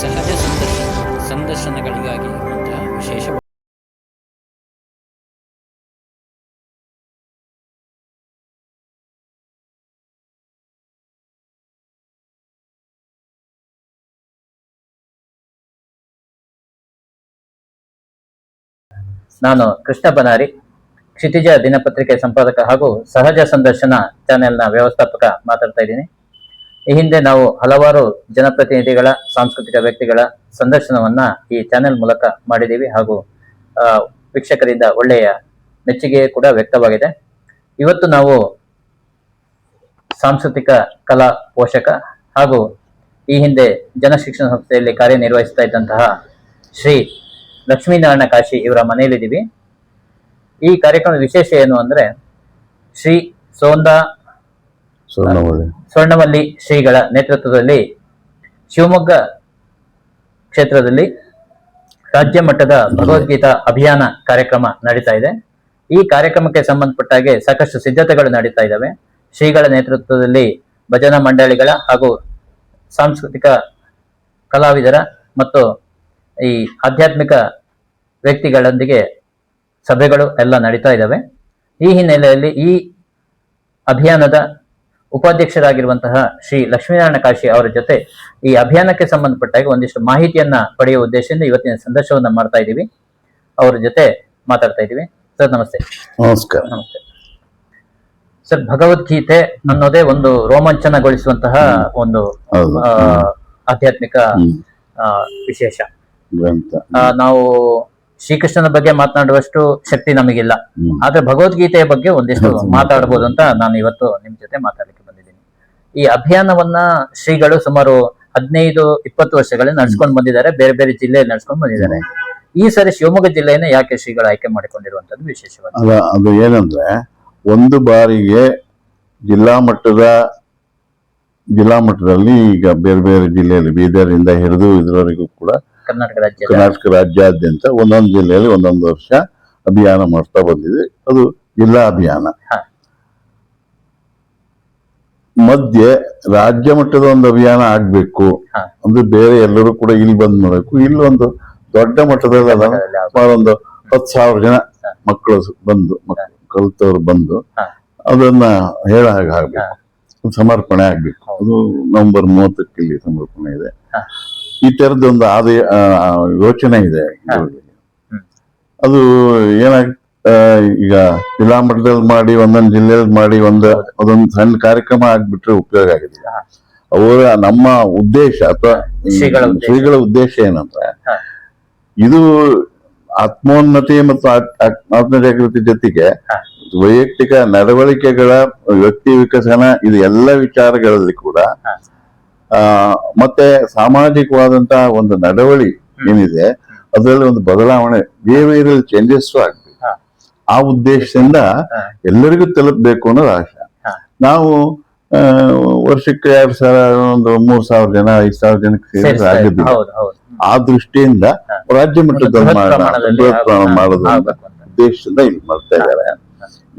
ಸಹಜ ಸಂದರ್ಶನ ಸಂದರ್ಶನಗಳಿಗಾಗಿ ಇರುವಂತಹ ವಿಶೇಷ ನಾನು ಕೃಷ್ಣ ಬನಾರಿ, ಕ್ಷಿತಿಜ ದಿನಪತ್ರಿಕೆ ಸಂಪಾದಕ ಹಾಗೂ ಸಹಜ ಸಂದರ್ಶನ ಚಾನೆಲ್ನ ವ್ಯವಸ್ಥಾಪಕ ಮಾತಾಡ್ತಾ ಇದ್ದೀನಿ. ಈ ಹಿಂದೆ ನಾವು ಹಲವಾರು ಜನಪ್ರತಿನಿಧಿಗಳ, ಸಾಂಸ್ಕೃತಿಕ ವ್ಯಕ್ತಿಗಳ ಸಂದರ್ಶನವನ್ನ ಈ ಚಾನೆಲ್ ಮೂಲಕ ಮಾಡಿದ್ದೀವಿ ಹಾಗೂ ವೀಕ್ಷಕರಿಂದ ಒಳ್ಳೆಯ ಮೆಚ್ಚುಗೆ ಕೂಡ ವ್ಯಕ್ತವಾಗಿದೆ. ಇವತ್ತು ನಾವು ಸಾಂಸ್ಕೃತಿಕ ಕಲಾ ಪೋಷಕ ಹಾಗೂ ಈ ಹಿಂದೆ ಜನಶಿಕ್ಷಣ ಸಂಸ್ಥೆಯಲ್ಲಿ ಕಾರ್ಯನಿರ್ವಹಿಸ್ತಾ ಇದ್ದಂತಹ ಶ್ರೀ ಲಕ್ಷ್ಮೀನಾರಾಯಣ ಕಾಶಿ ಇವರ ಮನೆಯಲ್ಲಿದ್ದೀವಿ. ಈ ಕಾರ್ಯಕ್ರಮದ ವಿಶೇಷ ಏನು ಅಂದ್ರೆ ಶ್ರೀ ಸೋಂದಾ ಸ್ವರ್ಣವಲ್ಲಿ ಶ್ರೀಗಳ ನೇತೃತ್ವದಲ್ಲಿ ಶಿವಮೊಗ್ಗ ಕ್ಷೇತ್ರದಲ್ಲಿ ರಾಜ್ಯ ಮಟ್ಟದ ಭಗವದ್ಗೀತಾ ಅಭಿಯಾನ ಕಾರ್ಯಕ್ರಮ ನಡೀತಾ ಇದೆ. ಈ ಕಾರ್ಯಕ್ರಮಕ್ಕೆ ಸಂಬಂಧಪಟ್ಟ ಹಾಗೆ ಸಾಕಷ್ಟು ಸಿದ್ಧತೆಗಳು ನಡೀತಾ ಇದ್ದಾವೆ. ಶ್ರೀಗಳ ನೇತೃತ್ವದಲ್ಲಿ ಭಜನಾ ಮಂಡಳಿಗಳ ಹಾಗೂ ಸಾಂಸ್ಕೃತಿಕ ಕಲಾವಿದರ ಮತ್ತು ಈ ಆಧ್ಯಾತ್ಮಿಕ ವ್ಯಕ್ತಿಗಳೊಂದಿಗೆ ಸಭೆಗಳು ಎಲ್ಲ ನಡೀತಾ ಇದ್ದಾವೆ. ಈ ಹಿನ್ನೆಲೆಯಲ್ಲಿ ಈ ಅಭಿಯಾನದ ಉಪಾಧ್ಯಕ್ಷರಾಗಿರುವಂತಹ ಶ್ರೀ ಲಕ್ಷ್ಮೀನಾರಾಯಣ ಕಾಶಿ ಅವರ ಜೊತೆ ಈ ಅಭಿಯಾನಕ್ಕೆ ಸಂಬಂಧಪಟ್ಟಾಗ ಒಂದಿಷ್ಟು ಮಾಹಿತಿಯನ್ನ ಪಡೆಯುವ ಉದ್ದೇಶದಿಂದ ಇವತ್ತಿನ ಸಂದರ್ಶನವನ್ನ ಮಾಡ್ತಾ ಇದ್ದೀವಿ. ಅವರ ಜೊತೆ ಮಾತಾಡ್ತಾ ಇದ್ದೀವಿ. ಸರ್ ನಮಸ್ತೆ. ನಮಸ್ಕಾರ. ನಮಸ್ತೆ. ಸರ್ ಭಗವದ್ಗೀತೆ ಅನ್ನೋದೇ ಒಂದು ರೋಮಾಂಚನಗೊಳಿಸುವಂತಹ ಒಂದು ಆಧ್ಯಾತ್ಮಿಕ ವಿಶೇಷ. ನಾವು ಶ್ರೀಕೃಷ್ಣನ ಬಗ್ಗೆ ಮಾತನಾಡುವಷ್ಟು ಶಕ್ತಿ ನಮಗಿಲ್ಲ. ಆದ್ರೆ ಭಗವದ್ಗೀತೆಯ ಬಗ್ಗೆ ಒಂದಿಷ್ಟು ಹೌದು. ಮಾತಾಡಬಹುದು ಅಂತ ನಾನು ಇವತ್ತು ನಿಮ್ ಜೊತೆ ಮಾತಾಡಲಿಕ್ಕೆ ಈ ಅಭಿಯಾನವನ್ನ ಶ್ರೀಗಳು ಸುಮಾರು ಹದಿನೈದು ಇಪ್ಪತ್ತು ವರ್ಷಗಳಲ್ಲಿ ನಡ್ಸ್ಕೊಂಡು ಬಂದಿದ್ದಾರೆ. ಬೇರೆ ಬೇರೆ ಜಿಲ್ಲೆಯಲ್ಲಿ ನಡ್ಸ್ಕೊಂಡು ಬಂದಿದ್ದಾರೆ. ಈ ಸರಿ ಶಿವಮೊಗ್ಗ ಜಿಲ್ಲೆಯನ್ನ ಯಾಕೆ ಶ್ರೀಗಳು ಆಯ್ಕೆ ಮಾಡಿಕೊಂಡಿರುವಂತದ್ದು ವಿಶೇಷವಾದ ಅದು ಏನಂದ್ರೆ ಒಂದು ಬಾರಿಗೆ ಜಿಲ್ಲಾ ಮಟ್ಟದ ಜಿಲ್ಲಾ ಮಟ್ಟದಲ್ಲಿ ಈಗ ಬೇರೆ ಬೇರೆ ಜಿಲ್ಲೆಯಲ್ಲಿ ಬೀದರ್ನಿಂದ ಹಿಡಿದು ಇದರವರೆಗೂ ಕೂಡ ಕರ್ನಾಟಕ ರಾಜ್ಯ. ಕರ್ನಾಟಕ ರಾಜ್ಯಾದ್ಯಂತ ಒಂದೊಂದು ಜಿಲ್ಲೆಯಲ್ಲಿ ಒಂದೊಂದು ವರ್ಷ ಅಭಿಯಾನ ಮಾಡ್ತಾ ಬಂದಿದೆ. ಅದು ಜಿಲ್ಲಾ ಅಭಿಯಾನ. ಮಧ್ಯೆ ರಾಜ್ಯ ಮಟ್ಟದ ಒಂದು ಅಭಿಯಾನ ಆಗ್ಬೇಕು. ಅಂದ್ರೆ ಬೇರೆ ಎಲ್ಲರೂ ಕೂಡ ಇಲ್ಲಿ ಬಂದ್ ಮಾಡಬೇಕು ಇಲ್ಲಿ ಒಂದು ದೊಡ್ಡ ಮಟ್ಟದಲ್ಲಿ ಅದನ್ನ. ಸುಮಾರು ಒಂದು ಹತ್ತು ಸಾವಿರ ಜನ. ಮಕ್ಕಳು ಬಂದು ಮಕ್ಕಳು ಕಲಿತವ್ರು ಬಂದು ಅದನ್ನ ಹೇಳ ಹಾಗೆ ಆಗ್ಬೇಕು. ಸಮರ್ಪಣೆ ಆಗ್ಬೇಕು. ಅದು ನವೆಂಬರ್ ಮೂವತ್ತಕ್ಕೆ ಇಲ್ಲಿ ಸಮರ್ಪಣೆ ಇದೆ. ಈ ತರದೊಂದು ಆದಾಯ ಆ, ಆ, ಯೋಚನೆ ಇದೆ. ಅದು ಏನಾಗ ಆ, ಈಗ ಜಿಲ್ಲಾ ಮಟ್ಟದಲ್ಲಿ ಮಾಡಿ ಒಂದೊಂದು ಜಿಲ್ಲೆಯಲ್ಲಿ ಮಾಡಿ ಒಂದು. ಅದೊಂದು ಸಣ್ಣ ಕಾರ್ಯಕ್ರಮ ಆಗ್ಬಿಟ್ರೆ ಉಪಯೋಗ ಆಗಿದೆ. ಅವರ ನಮ್ಮ ಉದ್ದೇಶ ಅಥವಾ ಶ್ರೀಗಳ ಉದ್ದೇಶ. ಏನಂದ್ರೆ ಇದು ಆತ್ಮೋನ್ನತಿ ಮತ್ತು ಆತ್ಮ ಜಾಗೃತಿ ಆತ್ಮಜಾಗೃತಿ ಜೊತೆಗೆ ವೈಯಕ್ತಿಕ ನಡವಳಿಕೆಗಳ ವ್ಯಕ್ತಿ ವಿಕಸನ ಇದು ಎಲ್ಲ ವಿಚಾರಗಳಲ್ಲಿ ಕೂಡ ಆ ಮತ್ತೆ ಸಾಮಾಜಿಕವಾದಂತಹ ಒಂದು ನಡವಳಿ ಏನಿದೆ ಅದರಲ್ಲಿ ಒಂದು ಬದಲಾವಣೆ ಬಿಹೇವಿಯರಲ್ ಚೇಂಜಸ್ ಆಗ್ಬೇಕು ಹ. ಆ ಉದ್ದೇಶದಿಂದ ಎಲ್ಲರಿಗೂ ತಲುಪಬೇಕು ಅನ್ನೋದು ಆಶೆ. ನಾವು ವರ್ಷಕ್ಕೆ ಎರಡ್ ಸಾವಿರ ಒಂದು ಮೂರ್ ಸಾವಿರ ಜನ ಐದ್ ಸಾವಿರ ಜನಕ್ಕೆ ಸೇರಿದ್ರೆ ಆ ದೃಷ್ಟಿಯಿಂದ ರಾಜ್ಯ ಮಟ್ಟದ ಮಾಡೋದು. ಉದ್ದೇಶದಿಂದ ಇಲ್ಲಿ ಮಾಡ್ತಾ ಇದ್ದಾರೆ.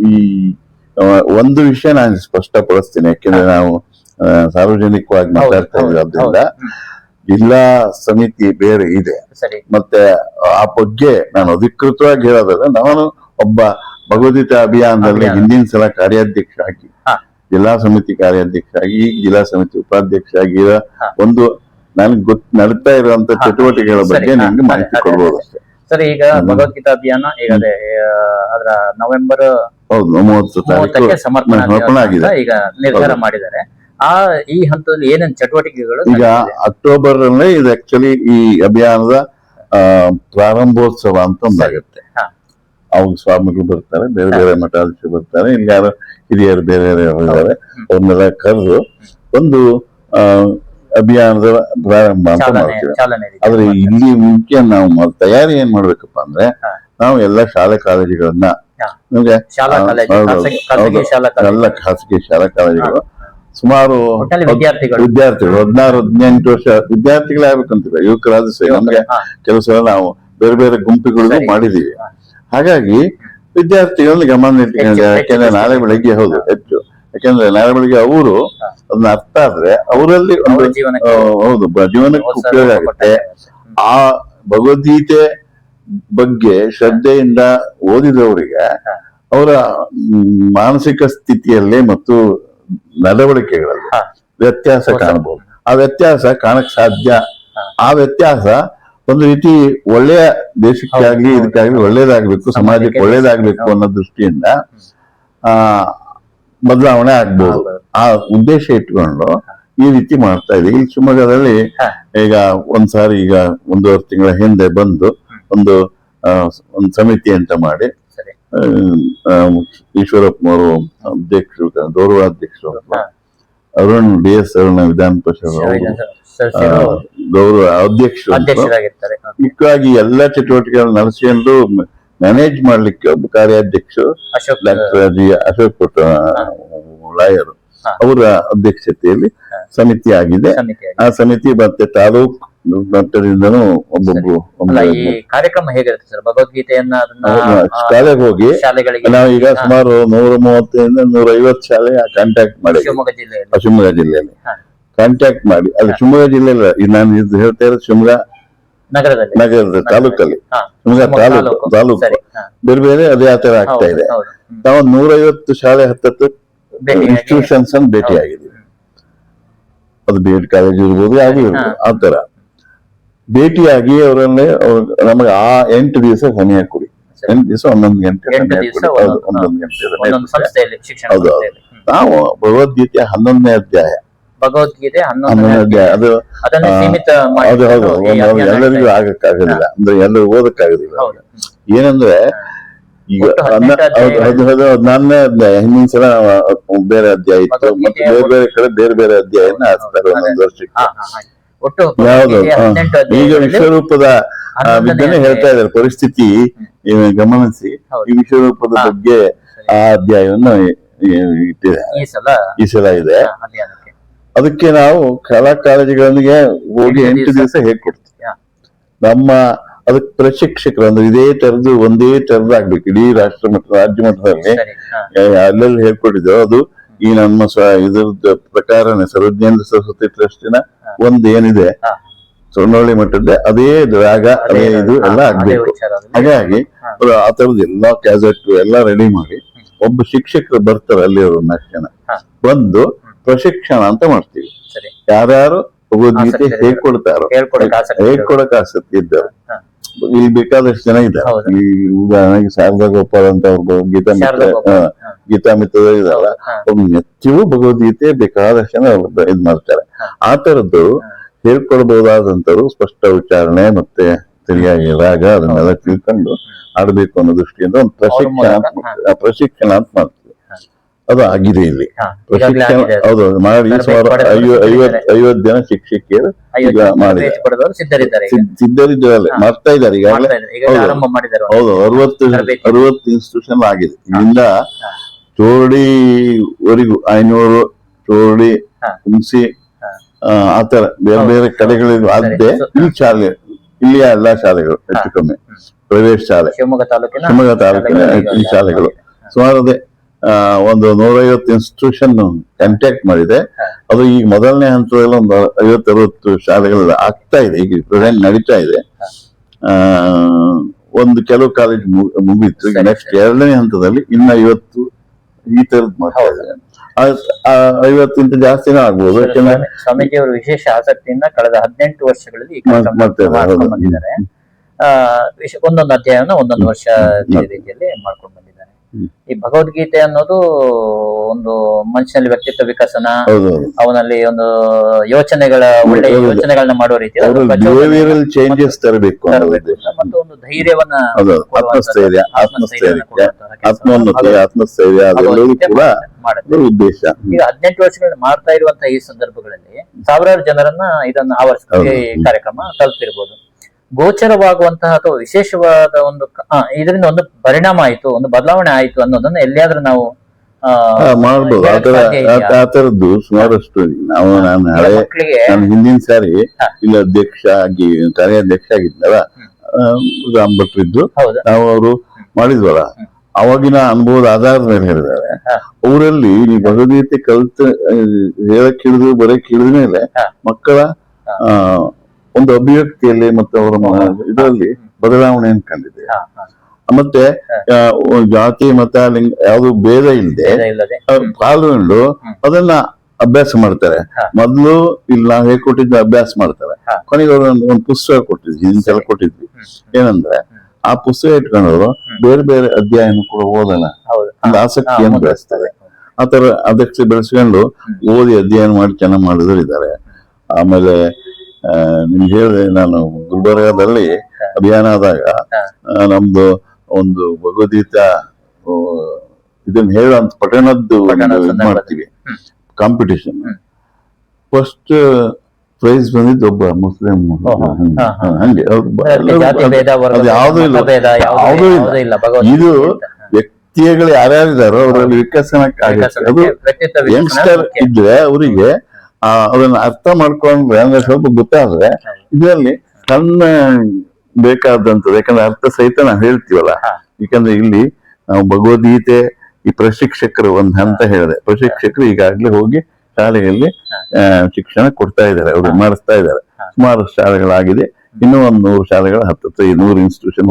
ಈ ಒಂದು ವಿಷಯ ನಾನು ಸ್ಪಷ್ಟಪಡಿಸ್ತೀನಿ. ಯಾಕೆಂದ್ರೆ ನಾವು ಸಾರ್ವಜನಿಕವಾಗಿ ಮಾತಾಡ್ತಾ ಇರೋದ್ರಿಂದ ಜಿಲ್ಲಾ ಸಮಿತಿ ಬೇರೆ ಇದೆ. ಮತ್ತೆ ಆ ಬಗ್ಗೆ ನಾನು ಅಧಿಕೃತವಾಗಿ ಹೇಳೋದಾದ್ರೆ ನಾನು ಒಬ್ಬ ಭಗವದ್ಗೀತಾ ಅಭಿಯಾನದಲ್ಲಿ ಅಭಿಯಾನ. ಹಿಂದಿನ ಸಲ ಕಾರ್ಯಾಧ್ಯಕ್ಷ ಆಗಿ. ಜಿಲ್ಲಾ ಸಮಿತಿ ಕಾರ್ಯಾಧ್ಯಕ್ಷ ಆಗಿ ಈಗ ಜಿಲ್ಲಾ ಸಮಿತಿ ಉಪಾಧ್ಯಕ್ಷ ಆಗಿ ಒಂದು ನನಗೆ ಗೊತ್ತ ನಡೀತಾ ಇರುವಂತ ಚಟುವಟಿಕೆಗಳ ಬಗ್ಗೆ ನನಗೆ ಮಾಹಿತಿ ಕೊಡ್ಬೋದು ಅಷ್ಟೇ ಸರ್ ಈಗ. ಭಗವದ್ಗೀತಾ ಅಭಿಯಾನ ಈಗ ಅದೇ ಅದರ ನವೆಂಬರ್ ಹೌದು ಮೂವತ್ತು ತಾರೀಕು ಮೂವತ್ತಕ್ಕೆ ಸಮರ್ಪಣೆ ಆಗಿದೆ ಈಗ ನಿರ್ಧಾರ. ಮಾಡಿದ್ದಾರೆ ಆ ಈ ಹಂತದಲ್ಲಿ ಏನೇನು ಚಟುವಟಿಕೆಗಳು ಈಗ? ಅಕ್ಟೋಬರ್ ಅಲ್ಲೇ ಇದು ಆಕ್ಚುಲಿ ಈ ಅಭಿಯಾನದ ಪ್ರಾರಂಭೋತ್ಸವ ಅಂತ ಒಂದಾಗುತ್ತೆ ಹಾ. ಅವಾಗ ಸ್ವಾಮಿಗಳು ಬರ್ತಾರೆ ಬೇರೆ ಬೇರೆ ಮಠಾಧೀಶರು ಬರ್ತಾರೆ ಇಲ್ಲಿ ಯಾರು ಹಿರಿಯರು ಬೇರೆ ಬೇರೆ ಇದ್ದಾರೆ. ಅವ್ರನ್ನೆಲ್ಲ ಕರೆದು ಒಂದು ಅಭಿಯಾನದ ಪ್ರಾರಂಭ ಅಂತ ಮಾಡ್ತೀವಿ. ಆದ್ರೆ ಇಲ್ಲಿ ಮುಖ್ಯ ನಾವು ತಯಾರಿ ಏನ್ ಮಾಡ್ಬೇಕಪ್ಪ ಅಂದ್ರೆ. ನಾವು ಎಲ್ಲ ಶಾಲೆ ಕಾಲೇಜುಗಳನ್ನ. ನಮ್ಗೆ ಎಲ್ಲ ಖಾಸಗಿ ಶಾಲಾ ಕಾಲೇಜುಗಳು. ಸುಮಾರು ವಿದ್ಯಾರ್ಥಿಗಳು. ವಿದ್ಯಾರ್ಥಿಗಳು ಹದಿನಾರು ಹದಿನೆಂಟು ವರ್ಷ ವಿದ್ಯಾರ್ಥಿಗಳೇ ಆಗ್ಬೇಕಂತಿಲ್ಲ. ಯುವಕರಾದ ನಮ್ಗೆ ಕೆಲಸ ನಾವು ಬೇರೆ ಬೇರೆ ಗುಂಪುಗಳಿಗೂ ಮಾಡಿದೀವಿ. ಹಾಗಾಗಿ ವಿದ್ಯಾರ್ಥಿಗಳಲ್ಲಿ ಗಮನ ಇಟ್ಕೊಂಡು ಯಾಕೆಂದ್ರೆ ನಾಳೆ ಬೆಳಿಗ್ಗೆ ಹೌದು ಹೆಚ್ಚು. ಯಾಕೆಂದ್ರೆ ನಾಳೆ ಬೆಳಿಗ್ಗೆ ಅವರು. ಅದನ್ನ ಅರ್ಥ ಆದ್ರೆ ಅವರಲ್ಲಿ ಒಂದು ಹೌದು ಜೀವನಕ್ಕೆ ಉಪಯೋಗ ಆಗುತ್ತೆ. ಆ ಭಗವದ್ಗೀತೆ ಬಗ್ಗೆ ಶ್ರದ್ಧೆಯಿಂದ ಓದಿದವರಿಗೆ ಅವರ ಮಾನಸಿಕ ಸ್ಥಿತಿಯಲ್ಲಿ ಮತ್ತು ನಡವಳಿಕೆಗಳಲ್ಲಿ ವ್ಯತ್ಯಾಸ ಕಾಣಬಹುದು. ಆ ವ್ಯತ್ಯಾಸ ಕಾಣಕ್ ಸಾಧ್ಯ. ಆ ವ್ಯತ್ಯಾಸ ಒಂದು ರೀತಿ ಒಳ್ಳೆಯ ದೇಶಕ್ಕೆ ಆಗ್ಲಿ ಇದಕ್ಕಾಗ್ಲಿ ಒಳ್ಳೇದಾಗಬೇಕು ಸಮಾಜಕ್ಕೆ ಒಳ್ಳೇದಾಗಬೇಕು ಅನ್ನೋ ದೃಷ್ಟಿಯಿಂದ ಆ ಬದಲಾವಣೆ ಆಗ್ಬೋದು. ಆ ಉದ್ದೇಶ ಇಟ್ಕೊಂಡು ಈ ರೀತಿ ಮಾಡ್ತಾ ಇದೆ ಈ ಶಿವಮೊಗ್ಗದಲ್ಲಿ ಈಗ ಒಂದ್ಸಾರಿ ಈಗ ಒಂದೂವರೆ ತಿಂಗಳ ಹಿಂದೆ ಬಂದು ಒಂದು ಒಂದು ಸಮಿತಿ ಅಂತ ಮಾಡಿ ಈಶ್ವರಪ್ಪನವರು ಅಧ್ಯಕ್ಷರು ಗೌರವ ಅಧ್ಯಕ್ಷರು. ಅರುಣ್ ಬಿ ಎಸ್ ಅರುಣ ವಿಧಾನ ಪರಿಷತ್ ಅವರು, ಗೌರವ ಅಧ್ಯಕ್ಷರು ಮುಖ್ಯವಾಗಿ ಎಲ್ಲ ಚಟುವಟಿಕೆಗಳನ್ನು ನಡೆಸಿಕೊಂಡು ಮ್ಯಾನೇಜ್ ಮಾಡ್ಲಿಕ್ಕೆ ಒಬ್ಬ ಕಾರ್ಯಾಧ್ಯಕ್ಷರು Ashok doctor G Ashok lawyer. ಅವರ ಅಧ್ಯಕ್ಷತೆಯಲ್ಲಿ ಸಮಿತಿ ಆಗಿದೆ. ಆ ಸಮಿತಿ ಮತ್ತೆ ತಾಲೂಕ್ ಮಟ್ಟದಿಂದನೂ ಒಬ್ಬೊಬ್ರು ಅಲ್ಲ ಒಂದು ಈ ಕಾರ್ಯಕ್ರಮ ಹೇಗಿರುತ್ತೆ ಸರ್? ಭಗವದ್ಗೀತೆಯನ್ನ ಅದನ್ನ ಆ, ಶಾಲೆಗೆ ಹೋಗಿ ಶಾಲೆಗಳಿಗೆ ನಾವು ಈಗ ಸುಮಾರು ನೂರ ಮೂವತ್ತರಿಂದ ನೂರ ಐವತ್ತು ಶಾಲೆ ಕಾಂಟ್ಯಾಕ್ಟ್ ಮಾಡಿ ಶಿವಮೊಗ್ಗ ಜಿಲ್ಲೆಯಲ್ಲಿ. ಶಿವಮೊಗ್ಗ ಜಿಲ್ಲೆಯಲ್ಲಿ. ಹಾ. ಕಾಂಟ್ಯಾಕ್ಟ್ ಮಾಡಿ ಅಲ್ಲಿ ಶಿವಮೊಗ್ಗ ಜಿಲ್ಲೆಯಲ್ಲ ಇದು ನಾನು ಇದು ಹೇಳ್ತಾ ಇರೋದು ಶಿವಮೊಗ್ಗ ನಗರದಲ್ಲಿ. ನಗರದ ತಾಲೂಕಲ್ಲಿ. ಹಾ. ಶಿವಮೊಗ್ಗ ತಾಲೂಕು ತಾಲೂಕು. ಸರಿ. ಹಾ. ಬೇರೆ ಬೇರೆ ಅದೇ ಆ ತರ ಆಗ್ತಾ ಹೌದು, ಇದೆ. ಹೌದು. ಹ್ಮ್. ನಾವು ನೂರೈವತ್ತು ಶಾಲೆ ಹತ್ತತ್ತು ಭೇಟಿಯಾಗಿ- ಇನ್ಸ್ಟಿಟ್ಯೂಷನ್ಸ್ ಅನ್ನು ಭೇಟಿ ಆಗಿದೆ ಅದು ಬಿ ಎಡ್ ಕಾಲೇಜ್ ಇರ್ಬೋದು ಯಾವ್ದು ಇರ್ಬೋದು ಆ ತರ ಭೇಟಿಯಾಗಿ ಅವರಲ್ಲಿ ನಮಗೆ ಆ ಎಂಟು ದಿವಸ ಸಮಯ ಕೊಡಿ. ಎಂಟು ದಿವಸ ಒಂದೊಂದು ಗಂಟೆ ಒಂದೊಂದು- ಗಂಟೆ ಹೌದು. ನಾವು ಭಗವದ್ಗೀತೆ ಹನ್ನೊಂದನೇ ಅಧ್ಯಾಯ. ಭಗವದ್ಗೀತೆ ಹನ್ನೊಂದನೇ ಅಧ್ಯಾಯ. ಅದು ಅದು ಹೌದು ಎಲ್ಲರಿಗೂ ಆಗಕ್ಕಾಗಲಿಲ್ಲ ಆಗಕ್ಕಾಗೋದಿಲ್ಲ. ಅಂದ್ರೆ ಎಲ್ಲರೂ ಓದಕ್ಕಾಗೋದಿಲ್ಲ. ಹೌದು. ಏನಂದ್ರೆ ಈಗ ಹದಿನಾರನೇ ಅಧ್ಯಾಯ ಹಿಂದಿನ ಸಲ ಬೇರೆ ಅಧ್ಯಾಯ ಇತ್ತು. ಮತ್ತೆ ಬೇರೆ ಬೇರೆ ಕಡೆ ಬೇರೆ ಬೇರೆ ಅಧ್ಯಾಯನ ಹಾಕ್ತಾರೆ ಒಂದೊಂದು ವರ್ಷಕ್ಕೆ. ಒಟ್ಟು ಯಾವುದು? ಈಗ ವಿಶ್ವರೂಪದ ಅಧ್ಯಾಯ. ಹೇಳ್ತಾ ಇದ್ದಾರೆ ಪರಿಸ್ಥಿತಿ ಗಮನಿಸಿ. ಈ ವಿಶ್ವರೂಪದ. ಬಗ್ಗೆ ಆ ಅಧ್ಯಾಯವನ್ನು ಇಟ್ಟಿದೆ ಈ ಸಲ? ಇದೆ. ಅದಕ್ಕೆ ನಾವು ಕಲಾ ಕಾಲೇಜುಗಳಿಗೆ ಹೋಗಿ ಎಂಟು ದಿವಸ. ಹೇಳ್ಕೊಡ್ತೀವಿ ನಮ್ಮ ಅದಕ್ಕೆ ಪ್ರಶಿಕ್ಷಕರು ಅಂದ್ರೆ ಇದೇ ತರದ್ದು ಒಂದೇ ತರದ್ದು ಆಗ್ಬೇಕು. ಇಡೀ ರಾಷ್ಟ್ರ ಮಟ್ಟ ರಾಜ್ಯ ಮಟ್ಟದಲ್ಲಿ ಅಲ್ಲೆಲ್ಲ ಹಾ. ಅಲ್ಲೆಲ್ಲಿ ಹೇಳ್ಕೊಟ್ಟಿದ್ದೋ ಅದು ಈ ನಮ್ಮ ಇದ್ರ ಪ್ರಕಾರನೇ ಸರ್ವಜ್ಞೇಂದ್ರ ಸರಸ್ವತಿ ಟ್ರಸ್ಟಿನ ಒಂದು ಏನಿದೆ? ಹಾ. ಮಠದ್ದೆ ಅದೇ ರಾಗ ಅದೇ ಇದು ಎಲ್ಲ ಆಗ್ಬೇಕು. ಹಾಗಾಗಿ ಆ ತರದ ಎಲ್ಲಾ ಕ್ಯಾಸೆಟ್ ಎಲ್ಲ ರೆಡಿ ಮಾಡಿ ಒಬ್ಬ ಶಿಕ್ಷಕರು ಬರ್ತಾರೆ ಅಲ್ಲಿ ಅವರು ನಾಲ್ಕು ಜನ. ಬಂದು ಪ್ರಶಿಕ್ಷಣ ಅಂತ ಮಾಡ್ತೀವಿ. ಯಾರ್ಯಾರು ಭಗವದ್ಗೀತೆ. ಹೇಳ್ಕೊಡ್ತಾರೋ ಹೇಳ್ಕೊಡಕ್ ಆಸಕ್ತಿ ಇರೋರು. ಹೇಳ್ಕೊಡಕ್ ಆಸಕ್ತಿ ಇದ್ದಾರೆ ಇಲ್ಲಿ ಬೇಕಾದಷ್ಟು ಜನ ಇದ್ದಾರೆ. ಈ ಉದಾಹರಣೆಗೆ ಶಾರದಾ ಗೋಪಾಲ್ ಅಂತ ಅವ್ರು ಗೀತಾ ಶಾರದಾ ಮಿತ್ರ ಗೋಪಾಲ್. ಹಾ, ಹಾ. ಗೀತಾ ಮಿತ್ರ ಇದಾರ ಹಾ. ಅವ್ರು ನಿತ್ಯವೂ ಭಗವದ್ಗೀತೆ ಬೇಕಾದಷ್ಟು ಇದ್ ಮಾಡ್ತಾರೆ. ಆ ತರದ್ದು ಹೇಳ್ಕೊಡ್ಬಹುದಾದಂತರು ಸ್ಪಷ್ಟ ಉಚ್ಚಾರಣೆ ಮತ್ತೆ ಸರಿಯಾಗಿ ರಾಗ ಅದನ್ನೆಲ್ಲ ತಿಳ್ಕೊಂಡು ಆಡ್ಬೇಕು ಅನ್ನೋ ದೃಷ್ಟಿಯಿಂದ ಒಂದು ಪ್ರಶಿಕ್ಷಣ ಪ್ರಶಿಕ್ಷಣ ಅಂತ ಮಾಡ್ತೀವಿ ಅದು ಆಗಿದೆ ಇಲ್ಲಿ ಪ್ರಶಿಕ್ಷಣ ಹೌದು ಮಾಡಿ ಸುಮಾರು ಐವತ್ ಜನ ಶಿಕ್ಷಕಿಯರು ಈಗ ಮಾಡಿದ್ದಾರೆ. ಸಿದ್ಧರಿದ್ದಾರೆ. ಮಾಡ್ತಾ ಇದ್ದಾರೆ ಈಗಾಗಲೇ ಈಗ ಹೌದು. ಆರಂಭ ಮಾಡಿದ್ದಾರೆ ಹೌದು ಅರವತ್ತು. ಅರವತ್ತು ಇನ್ಸ್ಟಿಟ್ಯೂಷನ್ ಆಗಿದೆ ಇಲ್ಲಿಂದ. ಚೋರಡಿವರೆಗೂ ಐನೂರು ಚೋರಡಿ. ಹುಣಸಿ ಆತರ ಆ ಆ ತರ ಬೇರೆ ಬೇರೆ ಕಡೆಗಳಿಗೂ. ಆದ್ದೆ ಈ ಶಾಲೆ ಇಲ್ಲಿಯ ಎಲ್ಲಾ ಶಾಲೆಗಳು ಹೆಚ್ಚು ಕಮ್ಮಿ. ಪ್ರೈವೇಟ್ ಶಾಲೆ. ಶಿವಮೊಗ್ಗ ತಾಲೂಕಿನ ಶಿವಮೊಗ್ಗ ತಾಲೂಕಿನ ಶಾಲೆಗಳು ಈ ಶಾಲೆಗಳು. ಸುಮಾರು ಅದೇ ಒಂದು ನೂರೈವತ್ತು ಇನ್ಸ್ಟಿಟ್ಯೂಷನ್ ಕಾಂಟ್ಯಾಕ್ಟ್ ಮಾಡಿದೆ. ಅದು ಈಗ ಮೊದಲನೇ ಹಂತದಲ್ಲಿ ಒಂದು ಐವತ್ತರವತ್ತು ಶಾಲೆಗಳು ಆಗ್ತಾ ಇದೆ. ಈಗ ಪ್ರೆಸೆಂಟ್ ನಡೀತಾ ಇದೆ. ಆ, ಒಂದು ಕೆಲವು ಕಾಲೇಜ್ ಮುಗಿತು. ನೆಕ್ಸ್ಟ್. ಎರಡನೇ ಹಂತದಲ್ಲಿ ಇನ್ನ ಐವತ್ತು ಈ ತರದ್ ಐವತ್ತಿಂತ ಜಾಸ್ತಿನೇ ಆಗ್ಬೋದು ಯಾಕಂದ್ರೆ ಸ್ವಾಮಿ- ಸ್ವಾಮೀಜಿ ಅವರು ವಿಶೇಷ ಆಸಕ್ತಿಯಿಂದ ಕಳೆದ ಹದಿನೆಂಟು ವರ್ಷಗಳಲ್ಲಿ ಈ ಮಾಡ್ತಾ ಮಾಡ್ಕೊಂಡು ಬಂದಿದ್ದಾರೆ. ಆ, ವಿಶ- ಒಂದೊಂದು ಅಧ್ಯಾಯವನ್ನು ಒಂದೊಂದು ವರ್ಷ ಈ ರೀತಿಯಲ್ಲಿ ಮಾಡ್ಕೊಂಡು ಬಂದಿದ್ದಾರೆ. ಈ ಭಗವದ್ಗೀತೆ ಅನ್ನೋದು ಒಂದು ಮನುಷ್ಯನಲ್ಲಿ ವ್ಯಕ್ತಿತ್ವ ವಿಕಸನ ಅವನಲ್ಲಿ ಒಂದು ಯೋಚನೆಗಳ ಒಳ್ಳೆಯ ಹೌದು. ಯೋಚನೆಗಳನ್ನ ಮಾಡುವ ರೀತಿ ಚೇಂಜಸ್ ತರಬೇಕು ಮತ್ತು ಒಂದು ಧೈರ್ಯವನ್ನ ಆತ್ಮಸ್ಥೈರ್ಯ ಆತ್ಮಸ್ಥೈರ್ಯ ಆತ್ಮಸ್ಥೈರ್ಯ ಉದ್ದೇಶ. ಈಗ ಹದಿನೆಂಟು ವರ್ಷಗಳನ್ನ ಮಾಡ್ತಾ ಇರುವಂತಹ ಈ ಸಂದರ್ಭಗಳಲ್ಲಿ ಸಾವಿರಾರು ಜನರನ್ನ ಇದನ್ನ ಆವರಿಸ ಕಾರ್ಯಕ್ರಮ ತಲುಪಿರ್ಬೋದು. ಗೋಚರವಾಗುವಂತಹ ಅಥವಾ ವಿಶೇಷವಾದ ಒಂದು ಇದರಿಂದ ಒಂದು ಪರಿಣಾಮ ಆಯಿತು ಒಂದು ಬದಲಾವಣೆ ಆಯಿತು ಅನ್ನೋದನ್ನ ಎಲ್ಲಿಯಾದ್ರೂ ನಾವು ಮಾಡ್ಬೋದು. ಆ ಹೇಳಕ್ ತರ ಸಾಧ್ಯ ಇದೆಯಾ? ಆ- ಆ ತರದ್ದು ಸುಮಾರಷ್ಟು ನಾವು ನಾನು ಹಳೆ ನಾನು ಹಿಂದಿನ ಸಾರಿ. ಇಲ್ಲಿ ಅಧ್ಯಕ್ಷ ಆಗಿ ಕಾರ್ಯಾಧ್ಯಕ್ಷ ಆಗಿದ್ನಲ್ಲ ಆ, ರಾಮ್ ಭಟ್ರು ಇದ್ದು ನಾವು ಅವರು ಮಾಡಿದ್ವಲ್ಲ ಅವಾಗಿನ ಅನುಭವದ ಆಧಾರದ ಮೇಲೆ ಹೇಳಿದ್ದಾರೆ. ಅವರಲ್ಲಿ ನೀವು ಭಗವದ್ಗೀತೆ ಕಲ್ತ ಹೇಳಕ್ ಹಿಡಿದು ಬರಕ್ ಹಿಡಿದ ಮೇಲೆ. ಮಕ್ಕಳ ಆ, ಒಂದು ಅಭಿವ್ಯಕ್ತಿಯಲ್ಲಿ ಮತ್ತೆ ಅವರ ಇದರಲ್ಲಿ ಬದಲಾವಣೆಯನ್ನು ಕಂಡಿದೆ. ಮತ್ತೆ ಜಾತಿ ಮತ ಲಿಂಗ ಯಾವುದು ಭೇದ ಇಲ್ಲದೆ. ಪಾಲ್ಗೊಂಡು ಅದನ್ನ ಅಭ್ಯಾಸ ಮಾಡ್ತಾರೆ. ಮೊದಲು ಇಲ್ಲಿ ನಾವು ಹೇಗೆ ಕೊಟ್ಟಿದ್ವಿ ಅಭ್ಯಾಸ ಮಾಡ್ತಾರೆ. ಕೊನೆಗೆ ಅವರು ಒಂದು ಒಂದು ಪುಸ್ತಕ ಕೊಟ್ಟಿದ್ವಿ ಹಿಂದೆಲ್ಲ. ಕೊಟ್ಟಿದ್ವಿ. ಏನಂದ್ರೆ ಆ ಪುಸ್ತಕ ಇಟ್ಕೊಂಡವರು. ಬೇರೆ ಬೇರೆ ಅಧ್ಯಾಯನ ಕೂಡ ಓದಲ್ಲ. ಒಂದು ಆಸಕ್ತಿಯನ್ನು ಬೆಳೆಸ್ತಾರೆ ಆತರ ಅದಕ್ಕೆ ಬೆಳೆಸ್ಕೊಂಡು ಓದಿ ಅಧ್ಯಯನ ಮಾಡಿ ಚೆನ್ನಾಗಿ ಮಾಡಿದ್ರು ಇದ್ದಾರೆ ಆಮೇಲೆ ನಿಮ್ಗೆ ಹೇಳಿದೆ ನಾನು ಗುಲ್ಬರ್ಗಾದಲ್ಲಿ ಅಭಿಯಾನ ಆದಾಗ ನಮ್ದು ಒಂದು ಭಗವದ್ಗೀತಾ ಇದನ್ನ ಹೇಳುವಂತ ಪಠಣದ್ದು ಮಾಡ್ತೀವಿ. ಕಾಂಪಿಟೇಷನ್ ಫಸ್ಟ್ ಪ್ರೈಸ್ ಬಂದಿದ್ದು ಒಬ್ಬ ಮುಸ್ಲಿಂ. ಹಂಗೆ. ಅದು- ಯಾವುದೂ ಇಲ್ಲ. ಯಾವುದೂ ಇಲ್ಲ. ಇದು. ವ್ಯಕ್ತಿಗಳು ಯಾರ್ಯಾರಿದಾರೋ ಅವರಲ್ಲಿ ವಿಕಸನ ಯಂಗ್ಸ್ಟರ್ ಇದ್ರೆ ಅವರಿಗೆ ಅದನ್ನ ಅರ್ಥ ಮಾಡ್ಕೊಂಡ್ರೆ ಅಂದ್ರೆ ಸ್ವಲ್ಪ ಗೊತ್ತಾದ್ರೆ ಇದರಲ್ಲಿ ತನ್ನ ಬೇಕಾದಂತದ್ದು ಯಾಕಂದ್ರೆ ಅರ್ಥ ಸಹಿತ ನಾವು ಹೇಳ್ತೀವಲ್ಲ. ಯಾಕಂದ್ರೆ ಇಲ್ಲಿ ನಾವು ಭಗವದ್ಗೀತೆ ಈ ಪ್ರಶಿಕ್ಷಕರು ಒಂದ್ ಹಂತ ಹೇಳಿದೆ. ಪ್ರಶಿಕ್ಷಕರು ಈಗಾಗ್ಲೇ ಹೋಗಿ ಶಾಲೆಯಲ್ಲಿ ಶಿಕ್ಷಣ ಕೊಡ್ತಾ ಇದ್ದಾರೆ ಅವರು ಮಾಡಿಸ್ತಾ ಇದ್ದಾರೆ. ಸುಮಾರು ಶಾಲೆಗಳಾಗಿದೆ. ಇನ್ನೂ ಒಂದ್ ನೂರು ಶಾಲೆಗಳು ಹತ್ತತ್ತು ಈ ನೂರು ಇನ್ಸ್ಟಿಟ್ಯೂಷನ್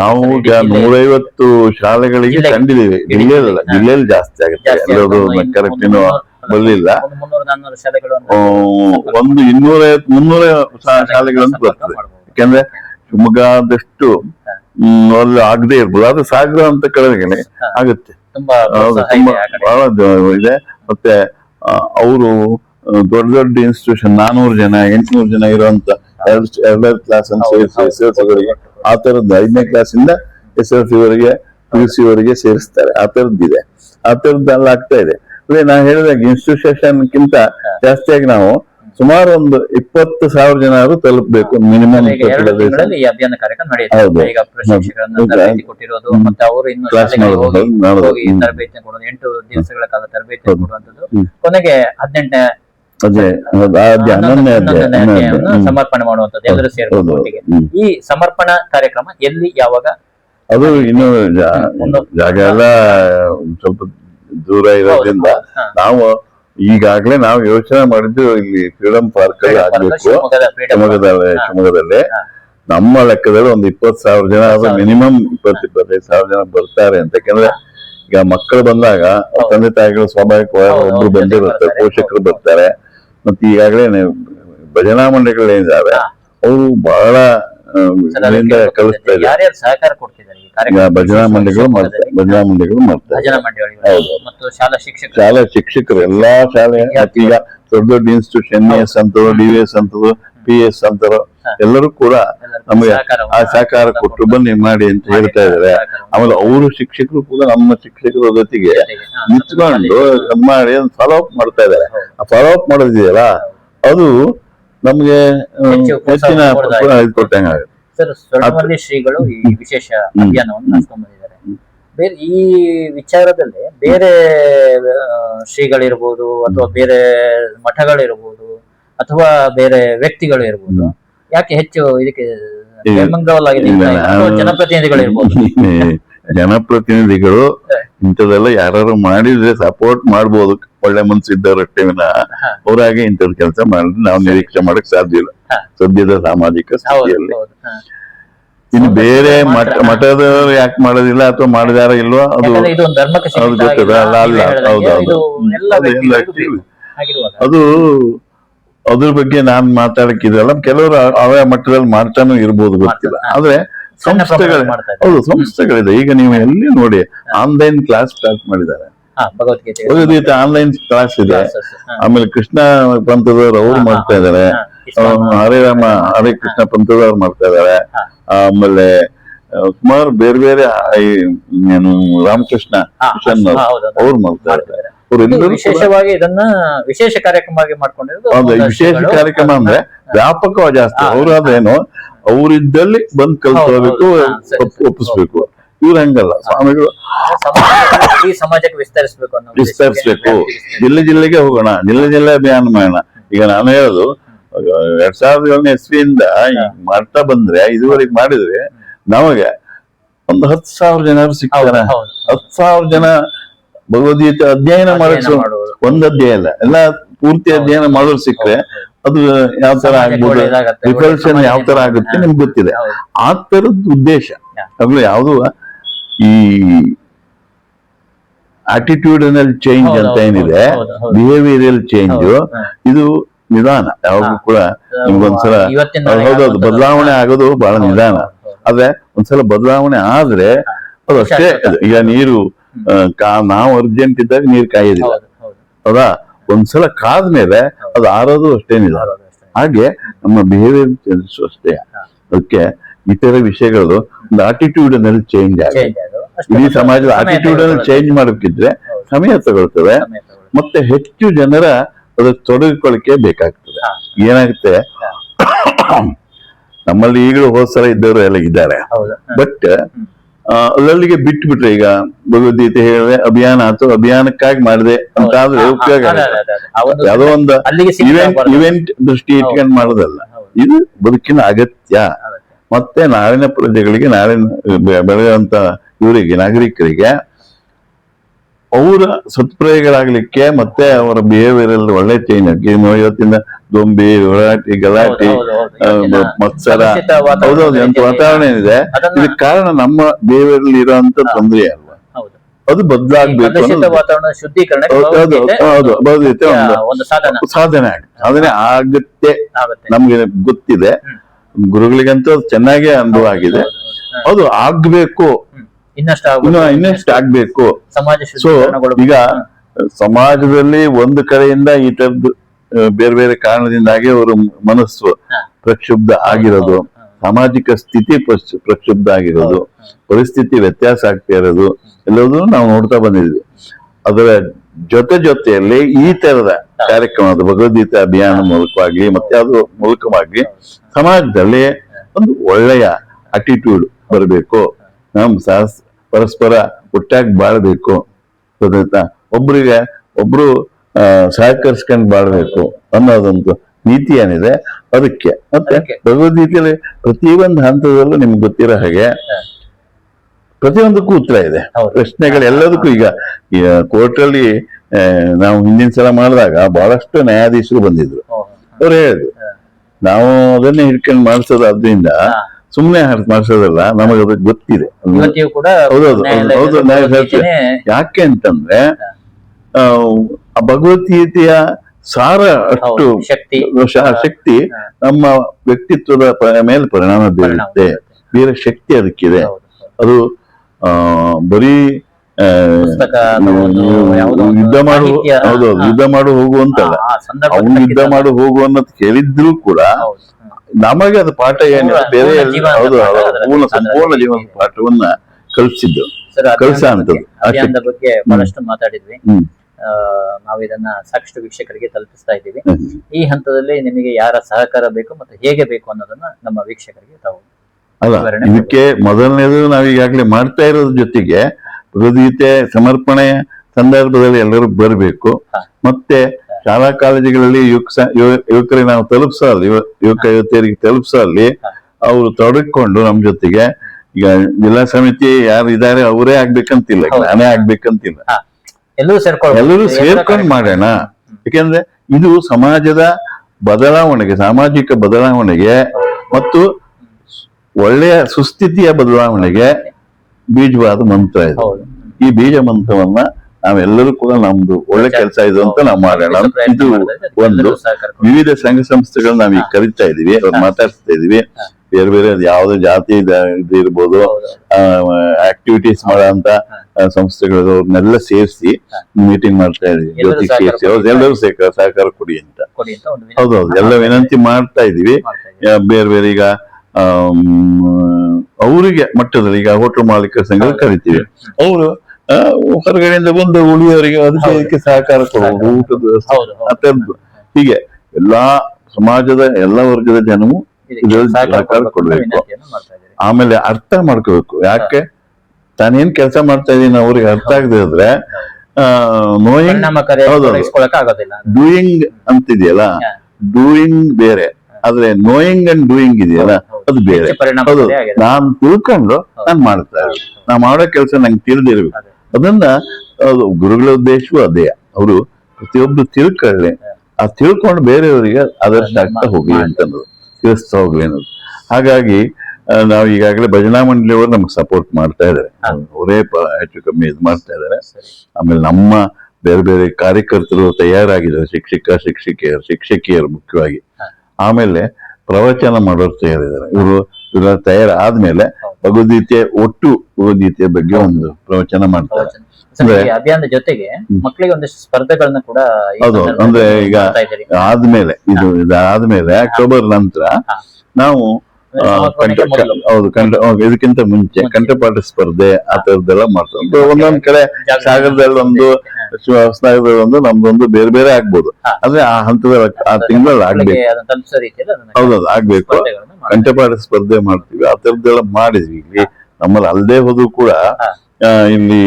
ನಾವು ಈಗ ನೂರೈವತ್ತು ಶಾಲೆಗಳಿಗೆ. ಕಂಡಿದ್ದೀವಿ ಜಿಲ್ಲೆಯಲ್ಲ ಜಿಲ್ಲೆಯಲ್ಲಿ ಜಾಸ್ತಿ ಆಗುತ್ತೆ. ಎಲ್ಲರೂ ಕರೆಕ್ಟ್ ಬರ್ಲಿಲ್ಲ ಒಂದು ಇನ್ನೂರ ಮುನ್ನೂರ ಶಾಲೆಗಳಂತ ಬರ್ತದೆ. ಯಾಕಂದ್ರೆ ಶಿವಮೊಗ್ಗ ಆದಷ್ಟು ಅಲ್ಲಿ ಆಗದೆ ಇರ್ಬೋದು. ಆದ್ರೆ ಸಾಗರ ಅಂತ ಕಡೆಗೆ ಹಾ. ಆಗುತ್ತೆ. ಇದೆ ಬಹಳ ಇದೆ. ಮತ್ತೆ ಅವರು ದೊಡ್ಡ ದೊಡ್ಡ ಇನ್ಸ್ಟಿಟ್ಯೂಷನ್ ನಾನೂರು ಜನ ಎಂಟುನೂರು ಜನ ಇರುವಂತ ಎರಡು ಎರಡನೇ ಕ್ಲಾಸ್ ಅನ್ನು ಸೇರಿಸಿ ಹೌದು. ಎಸ್ ಎಲ್ ಸಿವರೆಗೆ ಆ ತರದ್ದು ಐದನೇ ಕ್ಲಾಸ್ ಇಂದ ಎಸ್ ಎಲ್ ಸಿ ವರೆಗೆ ಪಿ ಯು ಸಿ ವರೆಗೆ ಸೇರಿಸ್ತಾರೆ. ಆ ತರದ್ದಿದೆ. ಆ ತರದ್ದೆಲ್ಲ ಆಗ್ತಾ ಇದೆ. ಅದೇ ನಾ ಹೇಳಿದಾಗ ಇನ್ಸ್ಟಿಟ್ಯೂಷನ್ ಜಾಸ್ತಿಯಾಗಿ ನಾವು ಸುಮಾರು ಒಂದು ಇಪ್ಪತ್ತು ಸಾವಿರ ಜನ ಆದ್ರೂ ತಲುಪಬೇಕು ಮಿನಿಮಮ್ ಈ ಅಭಿಯಾನ ಕಾರ್ಯಕ್ರಮ ನಡೆಯುತ್ತೆ. ಈಗ ಪ್ರಶಿಕ್ಷಕರನ್ನ. ತರಬೇತಿ ಕೊಟ್ಟಿರೋದು ಮತ್ತೆ ಅವರು ಇನ್ನು ಹೋಗಿ ತರಬೇತಿ ಕೊಡೋದು ಎಂಟು ದಿವಸಗಳ ಕಾಲ ತರಬೇತಿ. ಕೊಡುವಂತದ್ದು ಕೊನೆಗೆ ಹದಿನೆಂಟನೇ. ಸಮರ್ಪಣೆ ಮಾಡುವಂತದ್ದು ಎಲ್ಲರೂ ಸೇರ್ಕೊಂಡು. ಈ ಸಮರ್ಪಣಾ ಕಾರ್ಯಕ್ರಮ ಎಲ್ಲಿ ಯಾವಾಗ? ಅದು ಇನ್ನು ಜಾಗ ಎಲ್ಲ ಸ್ವಲ್ಪ ದೂರ ಇರೋದ್ರಿಂದ ನಾವು ಈಗಾಗ್ಲೇ ನಾವು ಯೋಚನೆ ಮಾಡಿದ್ದು ಇಲ್ಲಿ ಫ್ರೀಡಂ ಪಾರ್ಕ್ ಅಲ್ಲಿ ಆಗ್ಬೇಕು. ಶಿವಮೊಗ್ಗದಲ್ಲಿ ಶಿವಮೊಗ್ಗದಲ್ಲಿ. ನಮ್ಮ ಲೆಕ್ಕದಲ್ಲಿ ಒಂದು ಇಪ್ಪತ್ ಸಾವಿರ ಜನ ಆದ್ರೆ. ಮಿನಿಮಮ್ ಇಪ್ಪತ್ ಇಪ್ಪತ್ತೈದು ಸಾವಿರ ಜನ ಬರ್ತಾರೆ ಅಂತ. ಯಾಕಂದ್ರೆ ಈಗ ಮಕ್ಕಳು ಬಂದಾಗ ತಂದೆ ತಾಯಿಗಳು ಸ್ವಾಭಾವಿಕವಾಗಿ ಒಬ್ರು ಬಂದೇ ಬರ್ತಾರೆ. ಪೋಷಕರು ಬರ್ತಾರೆ. ಮತ್ತೆ ಈಗಾಗಲೇ ಭಜನಾ ಮಂಡಳಿಗಳು ಏನಿದಾವೆ ಅವರು ಬಹಳ ಇದ್ದಾರೆ. ಯಾರ್ಯಾರು ಸಹಕಾರ ಕೊಡ್ತಿದ್ದಾರೆ ಈ ಕಾರ್ಯಕ್ರಮ ಭಜನಾ ಮಂಡಳಿಗಳು ಮಾಡ್ತಾರೆ ಭಜನಾ ಮಂಡಳಿಗಳು ಮಾಡ್ತಾರೆ. ಭಜನಾ ಮಂಡಳಿಗಳು ಹೌದು. ಮತ್ತು ಶಾಲಾ ಶಿಕ್ಷಕರು? ಶಾಲಾ ಶಿಕ್ಷಕರು ಎಲ್ಲಾ ಶಾಲೆ ಈಗ ದೊಡ್ಡ ದೊಡ್ಡ ಇನ್ಸ್ಟಿಟ್ಯೂಷನ್ ಎನ್ ಎಸ್ ಅಂತ ಡಿ ಎಸ್ ಅಂತರು ಪಿ ಎಸ್ ಅಂತರು ಹಾ. ಎಲ್ಲರೂ ಕೂಡ ನಮಗೆ ಆ ಸಹಕಾರ ಕೊಟ್ಟು ಬನ್ನಿ ಮಾಡಿ ಅಂತ ಹೇಳ್ತಾ ಇದಾರೆ ಆಮೇಲೆ ಅವರು ಶಿಕ್ಷಕರು ಕೂಡ ನಮ್ಮ ಶಿಕ್ಷಕರ ಜೊತೆಗೆ ನಿಂತ್ಕೊಂಡು ಮಾಡಿ ಫಾಲೋ ಅಪ್ ಮಾಡ್ತಾ ಇದಾರೆ ಹೌದು. ಆ ಫಾಲೋ ಅಪ್ ಮಾಡೋದಿದೆಯಲ್ಲ ಅದು ನಮ್ಗೆ ಹೆಚ್ಚು ಹೆಚ್ಚಿನ ಸರ್ ಸ್ವರ್ಣವಲ್ಲಿ ಶ್ರೀಗಳು ಈ ವಿಶೇಷ. ಅಭಿಯಾನವನ್ನು ನಡೆಸ್ಕೊಂಡ್ ಬಂದಿದ್ದಾರೆ. ಬೇರೆ ಈ ವಿಚಾರದಲ್ಲಿ ಬೇರೆ ಶ್ರೀಗಳಿರ್ಬೋದು ಅಥವಾ ಬೇರೆ ಮಠಗಳಿರ್ಬೋದು ಅಥವಾ ಬೇರೆ ವ್ಯಕ್ತಿಗಳು ಇರ್ಬೋದು ಯಾಕೆ ಹೆಚ್ಚು ಇದಕ್ಕೆ ಜನಪ್ರತಿನಿಧಿಗಳು ಇರ್ಬೋದು ಜನಪ್ರತಿನಿಧಿಗಳು ಇಂಥದೆಲ್ಲ ಯಾರು ಮಾಡಿದ್ರೆ ಸಪೋರ್ಟ್ ಮಾಡ್ಬೋದು. ಒಳ್ಳೆ ಮನ್ಸಿದ್ದವರಷ್ಟೇ ವಿನ. ಅವರಾಗೆ ಇಂಥದ್ ಕೆಲಸ ಮಾಡಿದ್ರೆ ನಾವು ನಿರೀಕ್ಷೆ ಮಾಡಕ್ ಸಾಧ್ಯ ಇಲ್ಲ. ಸದ್ಯದ ಸಾಮಾಜಿಕ ಸ್ಥಿತಿಯಲ್ಲಿ. ಇನ್ನು ಬೇರೆ ಮಠ. ಮಠದವರು ಯಾಕೆ ಮಾಡೋದಿಲ್ಲ ಅಥವಾ ಮಾಡಿದಾರ ಇಲ್ವಾ ಅದು ಅಲ್ಲ ಅಲ್ಲ ನೀವೇ ಹೌದು ಹೌದು. ಇದು ಎಲ್ಲ ಅದು ಅದ್ರ ಬಗ್ಗೆ ನಾನ್ ಮಾತಾಡಕ್ಕಿದಲ್ಲ. ಕೆಲವರು ಅವೇ ಮಟ್ಟದಲ್ಲಿ ಮಾಡ್ತಾನೂ ಇರ್ಬೋದು ಗೊತ್ತಿಲ್ಲ. ಆದ್ರೆ ಸಂಸ್ಥೆಗಳ. ಹೌದು ಸಂಸ್ಥೆಗಳಿದೆ. ಈಗ ನೀವು ಎಲ್ಲಿ ನೋಡಿ ಆನ್ಲೈನ್ ಕ್ಲಾಸ್ ಸ್ಟಾರ್ಟ್ ಮಾಡಿದ್ದಾರೆ. ಭಗವದ್ಗೀತೆ ಭಗವದ್ಗೀತೆ ಆನ್ಲೈನ್ ಕ್ಲಾಸ್ ಇದೆ. ಆಮೇಲೆ ಕೃಷ್ಣ ಪಂಥದವ್ರು ಅವ್ರು ಮಾಡ್ತಾ ಇದಾರೆ. ಹರೇ ರಾಮ ಹರೇ ಕೃಷ್ಣ ಪಂಥದವ್ರು ಮಾಡ್ತಾ ಇದಾರೆ. ಆಮೇಲೆ ಕುಮಾರ್ ಸುಮಾರು ಬೇರೆ ಬೇರೆ ಏನು ರಾಮಕೃಷ್ಣ ಮಿಷನ್. ಅವ್ರು ಮಾಡ್ತಾ ಇದ್ದಾರೆ ಮಾಡ್ತಿದ್ದಾರೆ. ಇದು ಅವರೆಲ್ಲರೂ ಕೂಡ ವಿಶೇಷವಾಗಿ ಇದನ್ನ ವಿಶೇಷ ಕಾರ್ಯಕ್ರಮವಾಗಿ ಮಾಡ್ಕೊಂಡಿರೋದು ವಿಶೇಷ ಕಾರ್ಯಕ್ರಮ ಅಂದ್ರೆ ವ್ಯಾಪಕವಾಗಿ ಜಾಸ್ತಿ. ಅವ್ರಾದೇನು ಅವ್ರಿದ್ದಲ್ಲಿ ಬಂದ್ ಕಲ್ತ್ಕೋಬೇಕು. ಒಪ್ಪಿಸ್ಬೇಕು. ಇವ್ರು ಹಂಗಲ್ಲ. ಸ್ವಾಮಿಗಳು ಈ ಸಮಾಜಕ್ಕೆ ವಿಸ್ತರಿಸಬೇಕು ಅನ್ನೋ ವಿಸ್ತರಿಸ್ಬೇಕು. ಜಿಲ್ಲೆ ಜಿಲ್ಲೆಗೆ ಹೋಗೋಣ. ಜಿಲ್ಲೆ ಜಿಲ್ಲೆ ಅಭಿಯಾನ ಮಾಡೋಣ ಈಗ ನಾನು ಹೇಳೋದು ಎರಡ್ ಸಾವಿರದ ಏಳನೇ ಇಸ್ವಿಯಿಂದ ಮಾಡ್ತಾ ಬಂದ್ರೆ ಇದುವರೆಗೆ ಮಾಡಿದ್ರೆ ನಮಗೆ ಒಂದು ಹತ್ತು ಸಾವಿರ ಜನರು ಸಿಗ್ತಾರೆ. ಹತ್ತು ಸಾವಿರ ಜನ ಭಗವದ್ಗೀತೆ ಅಧ್ಯಯನ ಮಾಡುವುದು. ಒಂದ್ ಅಧ್ಯಾಯ ಅಲ್ಲ ಎಲ್ಲ ಪೂರ್ತಿ ಅಧ್ಯಯನ ಮಾಡೋರು ಸಿಕ್ಕರೆ ಅದು ಯಾವ ತರ ಆಗ್ಬೋದು ರಿಫಲ್ಷನ್ ಯಾವ ತರ ಆಗುತ್ತೆ. ನಿಮ್ಗೆ ಗೊತ್ತಿದೆ. ಆ ತರದ ಉದ್ದೇಶ. ಅಂದ್ರೆ ಯಾವುದು ಈ ಆಟಿಟ್ಯೂಡನಲ್ ಚೇಂಜ್ ಅಂತ ಏನಿದೆ. ಬಿಹೇವಿಯರಲ್ ಚೇಂಜ್ ಇದು ನಿಧಾನ ಯಾವಾಗೂ ಕೂಡ ನಿಮ್ಗೊಂದ್ಸಲ ಹೌದೌದು ಬದಲಾವಣೆ ಆಗೋದು ಬಹಳ ನಿಧಾನ. ಆದ್ರೆ ಒಂದ್ಸಲ ಬದಲಾವಣೆ ಆದ್ರೆ ಅದು ಅಷ್ಟೇ. ಈಗ ನೀರು ನಾವು ಅರ್ಜೆಂಟ್ ಇದ್ದಾಗ ನೀರ್ ಕಾಯೋದಿಲ್ಲ. ಹೌದು ಒಂದ್ಸಲ ಕಾದ್ಮೇಲೆ ಅದು ಆರೋದು ಅಷ್ಟೇನಿಲ್ಲ ನಿಧಾನ. ಹಾಗೆ ನಮ್ಮ ಬಿಹೇವಿಯರ್ ಚೇಂಜಸ್ ಅಷ್ಟೇ. ಅದಕ್ಕೆ ಇತರ ತರ ವಿಷಯಗಳು ಒಂದು ಆಟಿಟ್ಯೂಡ್ ಚೇಂಜ್ ಆಗಿದೆ. ಅಷ್ಟೇ ಇಡೀ ಸಮಾಜದ ಆಟಿಟ್ಯೂಡ್ ಅನ್ನು ಚೇಂಜ್ ಮಾಡಬೇಕಿದ್ರೆ. ಸಮಯ ತಗೊಳ್ತದೆ. ಮತ್ತೆ ಹೆಚ್ಚು ಜನರ ಅದಕ್ಕೆ ತೊಡಗಿಕೊಳ್ಳಿಕ್ಕೆ ಬೇಕಾಗ್ತದೆ. ಏನಾಗುತ್ತೆ? ನಮ್ಮಲ್ಲಿ ಈಗಲೂ ಹೋದ್ಸಲ ಇದ್ದವರು ಎಲ್ಲ ಇದ್ದಾರೆ. ಬಟ್ ಅಲ್ಲಲ್ಲಿಗೆ ಬಿಟ್ಟು ಬಿಟ್ರೆ ಈಗ ಭಗವದ್ಗೀತೆ ಹೇಳಿದ್ರೆ ಅಭಿಯಾನ ಆಯ್ತು ಅಭಿಯಾನಕ್ಕಾಗಿ ಮಾಡಿದೆ ಅಂತ ಆದ್ರೆ ಉಪಯೋಗ ಯಾವುದೋ ಒಂದು ಇವೆಂಟ್ ಇವೆಂಟ್ ದೃಷ್ಟಿ ಇಟ್ಕೊಂಡು ಮಾಡೋದಲ್ಲ. ಇದು ಬದುಕಿನ ಅಗತ್ಯ. ಮತ್ತೆ ನಾಳಿನ ಪ್ರಜೆಗಳಿಗೆ ನಾಳಿನ ಬೆಳೆಯುವಂತ ಇವರಿಗೆ ನಾಗರಿಕರಿಗೆ ಅವರ ಸತ್ಪ್ರಯಗಳಾಗ್ಲಿಕ್ಕೆ ಮತ್ತೆ ಅವರ ಬಿಹೇವಿಯರ್ ಅಲ್ಲಿ ಒಳ್ಳೆ ಚೇಂಜ್ ಆಗಿ ಇವತ್ತಿನ ದೊಂಬಿ ಹೊರಾಟಿ ಗಲಾಟಿ ಮತ್ಸರ ವಾತಾವರಣ ಹೌದೌದು ಎಂತ ವಾತಾವರಣ ಏನಿದೆ? ಇದಕ್ಕೆ ಕಾರಣ ನಮ್ಮ ಬಿಹೇವಿಯರ್ ಅಲ್ಲಿ ಇರುವಂತ ತೊಂದರೆ ಅಲ್ವಾ. ಅದು ಬದಲಾಗಬೇಕು ಒಂದು ಸಾಧನ. ಸಾಧನೆ ಆಗುತ್ತೆ. ಸಾಧನೆ ಆಗತ್ತೆ. ಆಗುತ್ತೆ. ನಮ್ಗೆ ಗೊತ್ತಿದೆ. ಗುರುಗಳಿಗಂತೂ ಚೆನ್ನಾಗೇ ಅನುಭವ ಆಗಿದೆ. ಅದು ಆಗ್ಬೇಕು. ಇನ್ನಷ್ಟು. ಇನ್ನು ಇನ್ನಷ್ಟು ಆಗ್ಬೇಕು. ಸಮಾಜ ಸೊ ಈಗ ಸಮಾಜದಲ್ಲಿ ಒಂದು ಕಡೆಯಿಂದ ಈ ತರದ್ದು ಬೇರೆ ಬೇರೆ ಕಾರಣದಿಂದಾಗಿ ಅವರು ಮನಸ್ಸು. ಪ್ರಕ್ಷುಬ್ಧ ಆಗಿರೋದು. ಸಾಮಾಜಿಕ ಸ್ಥಿತಿ ಪ್ರಕ್ಷ- ಪ್ರಕ್ಷುಬ್ಧ ಆಗಿರೋದು. ಪರಿಸ್ಥಿತಿ ವ್ಯತ್ಯಾಸ ಆಗ್ತಾ ಇರೋದು. ಎಲ್ಲದನ್ನು ನಾವು ನೋಡ್ತಾ ಬಂದಿದ್ವಿ. ಅದರ ಜೊತೆ ಜೊತೆಯಲ್ಲಿ ಈ ತರದ ಕಾರ್ಯಕ್ರಮದ ಭಗವದ್ಗೀತೆ ಅಭಿಯಾನ ಮೂಲಕವಾಗ್ಲಿ ಮತ್ತೆ ಅದು ಮೂಲಕವಾಗಿ ಸಮಾಜದಲ್ಲಿ ಒಂದು ಒಳ್ಳೆಯ ಅಟಿಟ್ಯೂಡ್ ಬರಬೇಕು. ನಮ್ಮ ಸಹ ಪರಸ್ಪರ ಒಟ್ಟಾಗಿ ಬಾಳ್ಬೇಕು. ಗೊತ್ತಾಯ್ತಾ ಒಬ್ರಿಗೆ ಒಬ್ರು ಸಹಕರಿಸ್ಕೊಂಡು ಬಾಳ್ಬೇಕು ಅನ್ನೋದೊಂದು ನೀತಿ ಏನಿದೆ ಅದಕ್ಕೆ. ಮತ್ತೆ. ಭಗವದ್ಗೀತೆಯಲ್ಲಿ ಪ್ರತಿಯೊಂದು ಹಂತದಲ್ಲೂ ನಿಮ್ಗೆ ಗೊತ್ತಿರೋ ಹಾಗೆ ಪ್ರತಿಯೊಂದಕ್ಕೂ ಉತ್ತರ ಇದೆ. ಪ್ರಶ್ನೆಗಳು ಎಲ್ಲದಕ್ಕೂ ಈಗ ಕೋರ್ಟಲ್ಲಿ ನಾವು ಹಿಂದಿನ ಸಲ ಮಾಡಿದಾಗ ಬಹಳಷ್ಟು ನ್ಯಾಯಾಧೀಶರು ಬಂದಿದ್ರು. ಅವ್ರು ಹೇಳಿದ್ರು. ನಾವು ಅದನ್ನೇ ಹಿಡ್ಕೊಂಡು ಮಾಡಿಸೋದು ಸುಮ್ನೆ ಮಾಡಿಸೋದಲ್ಲ ನಮಗೆ ಅದಕ್ಕೆ ಗೊತ್ತಿದೆ. ಹೌದು, ಯಾಕೆ ಅಂತಂದ್ರೆ ಆ, ಭಗವದ್ಗೀತೆಯ ಸಾರ ಅಷ್ಟು ಶಕ್ತಿ. ನಮ್ಮ ವ್ಯಕ್ತಿತ್ವದ ಮೇಲೆ ಪರಿಣಾಮ ಬೀರುತ್ತೆ. ಬೇರೆ ಶಕ್ತಿ ಅದಕ್ಕಿದೆ. ಅದು ಆ ಬರೀ ಯುದ್ಧ ಮಾಡು ಹೌದು ಹೌದೌದು ಯುದ್ಧ ಮಾಡು ಹೋಗು ಅಂತಲ್ಲ. ಆ ಸಂದರ್ಭಕ್ಕೆ ಅವನು ಯುದ್ಧ ಮಾಡು ಹೋಗು ಅನ್ನೋದು ಕೇಳಿದ್ರು ಕೂಡ. ನಮಗೆ ಅದು ಪಾಠ ಏನಿಲ್ಲ ಬೇರೆ ಹೌದು ಪೂರ್ಣ ಸಂಪೂರ್ಣ ಜೀವನ ಪಾಠವನ್ನ ಕಲಿಸಿದ್ದು. ಕಲಿಸ ಬಗ್ಗೆ- ಬಹಳಷ್ಟು ಮಾತಾಡಿದ್ವಿ. ನಾವು ಇದನ್ನ ಸಾಕಷ್ಟು ವೀಕ್ಷಕರಿಗೆ ತಲುಪಿಸ್ತಾ ಇದ್ದೀವಿ. ಈ ಹಂತದಲ್ಲಿ ನಿಮಗೆ ಯಾರ ಸಹಕಾರ ಬೇಕು ಮತ್ತು ಹೇಗೆ ಬೇಕು ಅನ್ನೋದನ್ನ ನಮ್ಮ ವೀಕ್ಷಕರಿಗೆ ತಾವು ಅಲ್ಲ ಇದಕ್ಕೆ ಮೊದಲನೇದು ನಾವು ಈಗಾಗಲೇ ಮಾಡ್ತಾ ಇರೋದ್ರ ಜೊತೆಗೆ ಭಗವದ್ಗೀತೆ ಸಮರ್ಪಣೆ ಸಂದರ್ಭದಲ್ಲಿ ಎಲ್ಲರೂ ಬರಬೇಕು. ಮತ್ತೆ ಶಾಲಾ ಕಾಲೇಜುಗಳಲ್ಲಿ ಯುವಕ ಯುವಕರಿಗೆ ನಾವು ತಲುಪಿಸಲ್ಲಿ ಯುವಕ ಯುವತಿಯರಿಗೆ ತಲುಪಿಸಲ್ಲಿ. ಅವರು ತೊಡಗಿಕೊಂಡು ನಮ್ ಜೊತೆಗೆ ಈಗ ಜಿಲ್ಲಾ ಸಮಿತಿ ಯಾರು ಇದಾರೆ ಅವರೇ ಆಗ್ಬೇಕಂತಿಲ್ಲ. ನಾನೇ ಆಗ್ಬೇಕಂತಿಲ್ಲ ಎಲ್ಲರೂ ಸೇರ್ಕೊಂಡು. ಮಾಡೋಣ ಯಾಕೆಂದ್ರೆ ಇದು ಸಮಾಜದ ಬದಲಾವಣೆಗೆ ಸಾಮಾಜಿಕ ಬದಲಾವಣೆಗೆ ಮತ್ತು ಒಳ್ಳೆಯ ಸುಸ್ಥಿತಿಯ ಬದಲಾವಣೆಗೆ ಬೀಜವಾದ ಮಂತ್ರ ಇದು ಈ ಬೀಜ ಮಂತ್ರವನ್ನ ನಾವೆಲ್ಲರೂ ಕೂಡ ನಮ್ದು ಒಳ್ಳೆ ಕೆಲಸ ಇದು ಅಂತ ನಾವು ಮಾಡೋಣ ಇದು. ಒಂದು. ವಿವಿಧ ಸಂಘ ಸಂಸ್ಥೆಗಳು ನಾವು ಈಗ ಕರಿತಾ ಇದೀವಿ ಅವ್ರು ಮಾತಾಡ್ತಾ ಮಾತಾಡ್ಸ್ತಾ ಇದೀವಿ. ಬೇರೆ ಬೇರೆ ಯಾವ್ದು ಜಾತಿ ಇದ- ಇರ್ಬೋದು. ಆಕ್ಟಿವಿಟೀಸ್ ಮಾಡೋಂತ ಸಂಸ್ಥೆಗಳು ಅವ್ರನ್ನೆಲ್ಲ ಸೇರಿಸಿ ಮೀಟಿಂಗ್ ಮಾಡ್ತಾ ಇದೀವಿ. ಎಲ್ಲರೂ ಸೇರಿಸಿ ಅವ್ರು ಕೊಡಿ. ಎಲ್ಲರೂ ಸಹಕಾರ ಸಹಕಾರ ಕೊಡಿ ಅಂತ. ಹೌದೌದು ಎಲ್ಲ ವಿನಂತಿ ಮಾಡ್ತಾ ಇದೀವಿ. ಬೇರೆ ಬೇರೆ ಈಗ ಅವರಿಗೆ ಮಟ್ಟದಲ್ಲಿ ಈಗ ಹೋಟೆಲ್ ಮಾಲೀಕರ ಸಂಘ. ಕರಿತೀವಿ. ಅವರು ಹೊರಗಡೆಯಿಂದ ಬಂದು ಉಳಿಯೋರಿಗೆ ಅದಕ್ಕೆ. ಇದಕ್ಕೆ ಸಹಕಾರ ಕೊಡುವುದು. ಊಟದ ವ್ಯವಸ್ಥೆ. ಹೀಗೆ ಎಲ್ಲಾ ಸಮಾಜದ ಎಲ್ಲ ವರ್ಗದ ಜನವು ಇದರಲ್ಲಿ ಸಹಕಾರ ಕೊಡ್ಬೇಕು. ಆಮೇಲೆ ಅರ್ಥ ಮಾಡ್ಕೋಬೇಕು ಯಾಕೆ ತಾನೇನ್ ಕೆಲಸ ಮಾಡ್ತಾ ಇದೀನಿ ಅವ್ರಿಗೆ ಅರ್ಥ ಆಗದೆ ಆಗೋದಿಲ್ಲ ಡೂಯಿಂಗ್ ಅಂತಿದೆಯಲ್ಲ. ಡೂಯಿಂಗ್ ಬೇರೆ. ಆದ್ರೆ ನೋಯಿಂಗ್ ಅಂಡ್ ಡೂಯಿಂಗ್ ಇದೆಯಲ್ಲ ಅದು ಬೇರೆ ನಾನು ತಿಳ್ಕೊಂಡು ನಾನು ಮಾಡ್ತಾ ಇರೋದು ನಾ ಮಾಡೋ ಕೆಲಸ ನಂಗೆ ತಿಳಿದಿರ್ಬೇಕು. ಅದನ್ನ ಅದು ಗುರುಗಳ ಉದ್ದೇಶವೂ ಅದೇ. ಅವರು ಪ್ರತಿಯೊಬ್ರು ತಿಳ್ಕೊಳ್ಳಿ. ಆ ತಿಳ್ಕೊಂಡು ಬೇರೆಯವರಿಗೆ ಆದರ್ಶ ಆಗ್ತಾ ಹೋಗ್ಲಿ ಅಂತಂದ್ರು. ತಿಳಿಸ್ತಾ ಹೋಗ್ಲಿ ಅನ್ನೋದು. ಹಾಗಾಗಿ ನಾವು ಈಗಾಗಲೇ ಭಜನಾ ಮಂಡಳಿಯವರು ನಮ್ಗೆ ಸಪೋರ್ಟ್ ಮಾಡ್ತಾ ಇದ್ದಾರೆ. ಅವರೇ ಹೆಚ್ಚು ಕಮ್ಮಿ ಇದು ಮಾಡ್ತಾ ಇದ್ದಾರೆ. ಆಮೇಲೆ ನಮ್ಮ ಬೇರೆ ಬೇರೆ ಕಾರ್ಯಕರ್ತರು ತಯಾರಾಗಿದ್ದಾರೆ. ಶಿಕ್ಷಕ, ಶಿಕ್ಷಕಿಯರು ಶಿಕ್ಷಕಿಯರು ಮುಖ್ಯವಾಗಿ. ಆಮೇಲೆ ಪ್ರವಚನ ಮಾಡೋರು ತಯಾರಿದ್ದಾರೆ. ಇವರು ತಯಾರಾದ್ಮೇಲೆ ಆದ್ಮೇಲೆ ಭಗವದ್ಗೀತೆ ಒಟ್ಟು ಭಗವದ್ಗೀತೆಯ ಬಗ್ಗೆ ಒಂದು ಪ್ರವಚನ ಮಾಡ್ತಾರೆ. ಅಭಿಯಾನದ ಜೊತೆಗೆ ಮಕ್ಕಳಿಗೆ ಒಂದಷ್ಟು ಸ್ಪರ್ಧೆಗಳನ್ನ ಕೂಡ ಹೌದು, ಅಂದ್ರೆ ಈಗ ಆದ್ಮೇಲೆ ಇದು ಇದಾದ್ಮೇಲೆ ಅಕ್ಟೋಬರ್ ನಂತರ ನಾವು ಹೌದು ಕಂಠ ಇದಕ್ಕಿಂತ ಮುಂಚೆ. ಕಂಠಪಾಠ ಸ್ಪರ್ಧೆ ಆ ತರದ್ದೆಲ್ಲ ಮಾಡ್ತಾರೆ. ಒಂದೊಂದ್ ಕಡೆ ಸಾಗರದಲ್ಲಿ ಒಂದು ಸಾಗರದಲ್ಲಿ ಒಂದು ನಮ್ದೊಂದು ಬೇರೆ ಬೇರೆ ಆಗ್ಬೋದು. ಅಂದ್ರೆ ಆ ಹಂತದಲ್ಲಿ ಆ ತಿಂಗಳಲ್ಲಿ ಆಗ್ಬೇಕು. ಹೌದೌದು ಆಗ್ಬೇಕು. ಕಂಠಪಾಠ ಸ್ಪರ್ಧೆ ಮಾಡ್ತೀವಿ. ಆ ತರದ್ದೆಲ್ಲ ಮಾಡಿದ್ವಿ. ಇಲ್ಲಿ ನಮ್ಮಲ್ಲಿ ಅಲ್ಲದೆ ಹೋದ್ರು ಕೂಡ ಇಲ್ಲಿ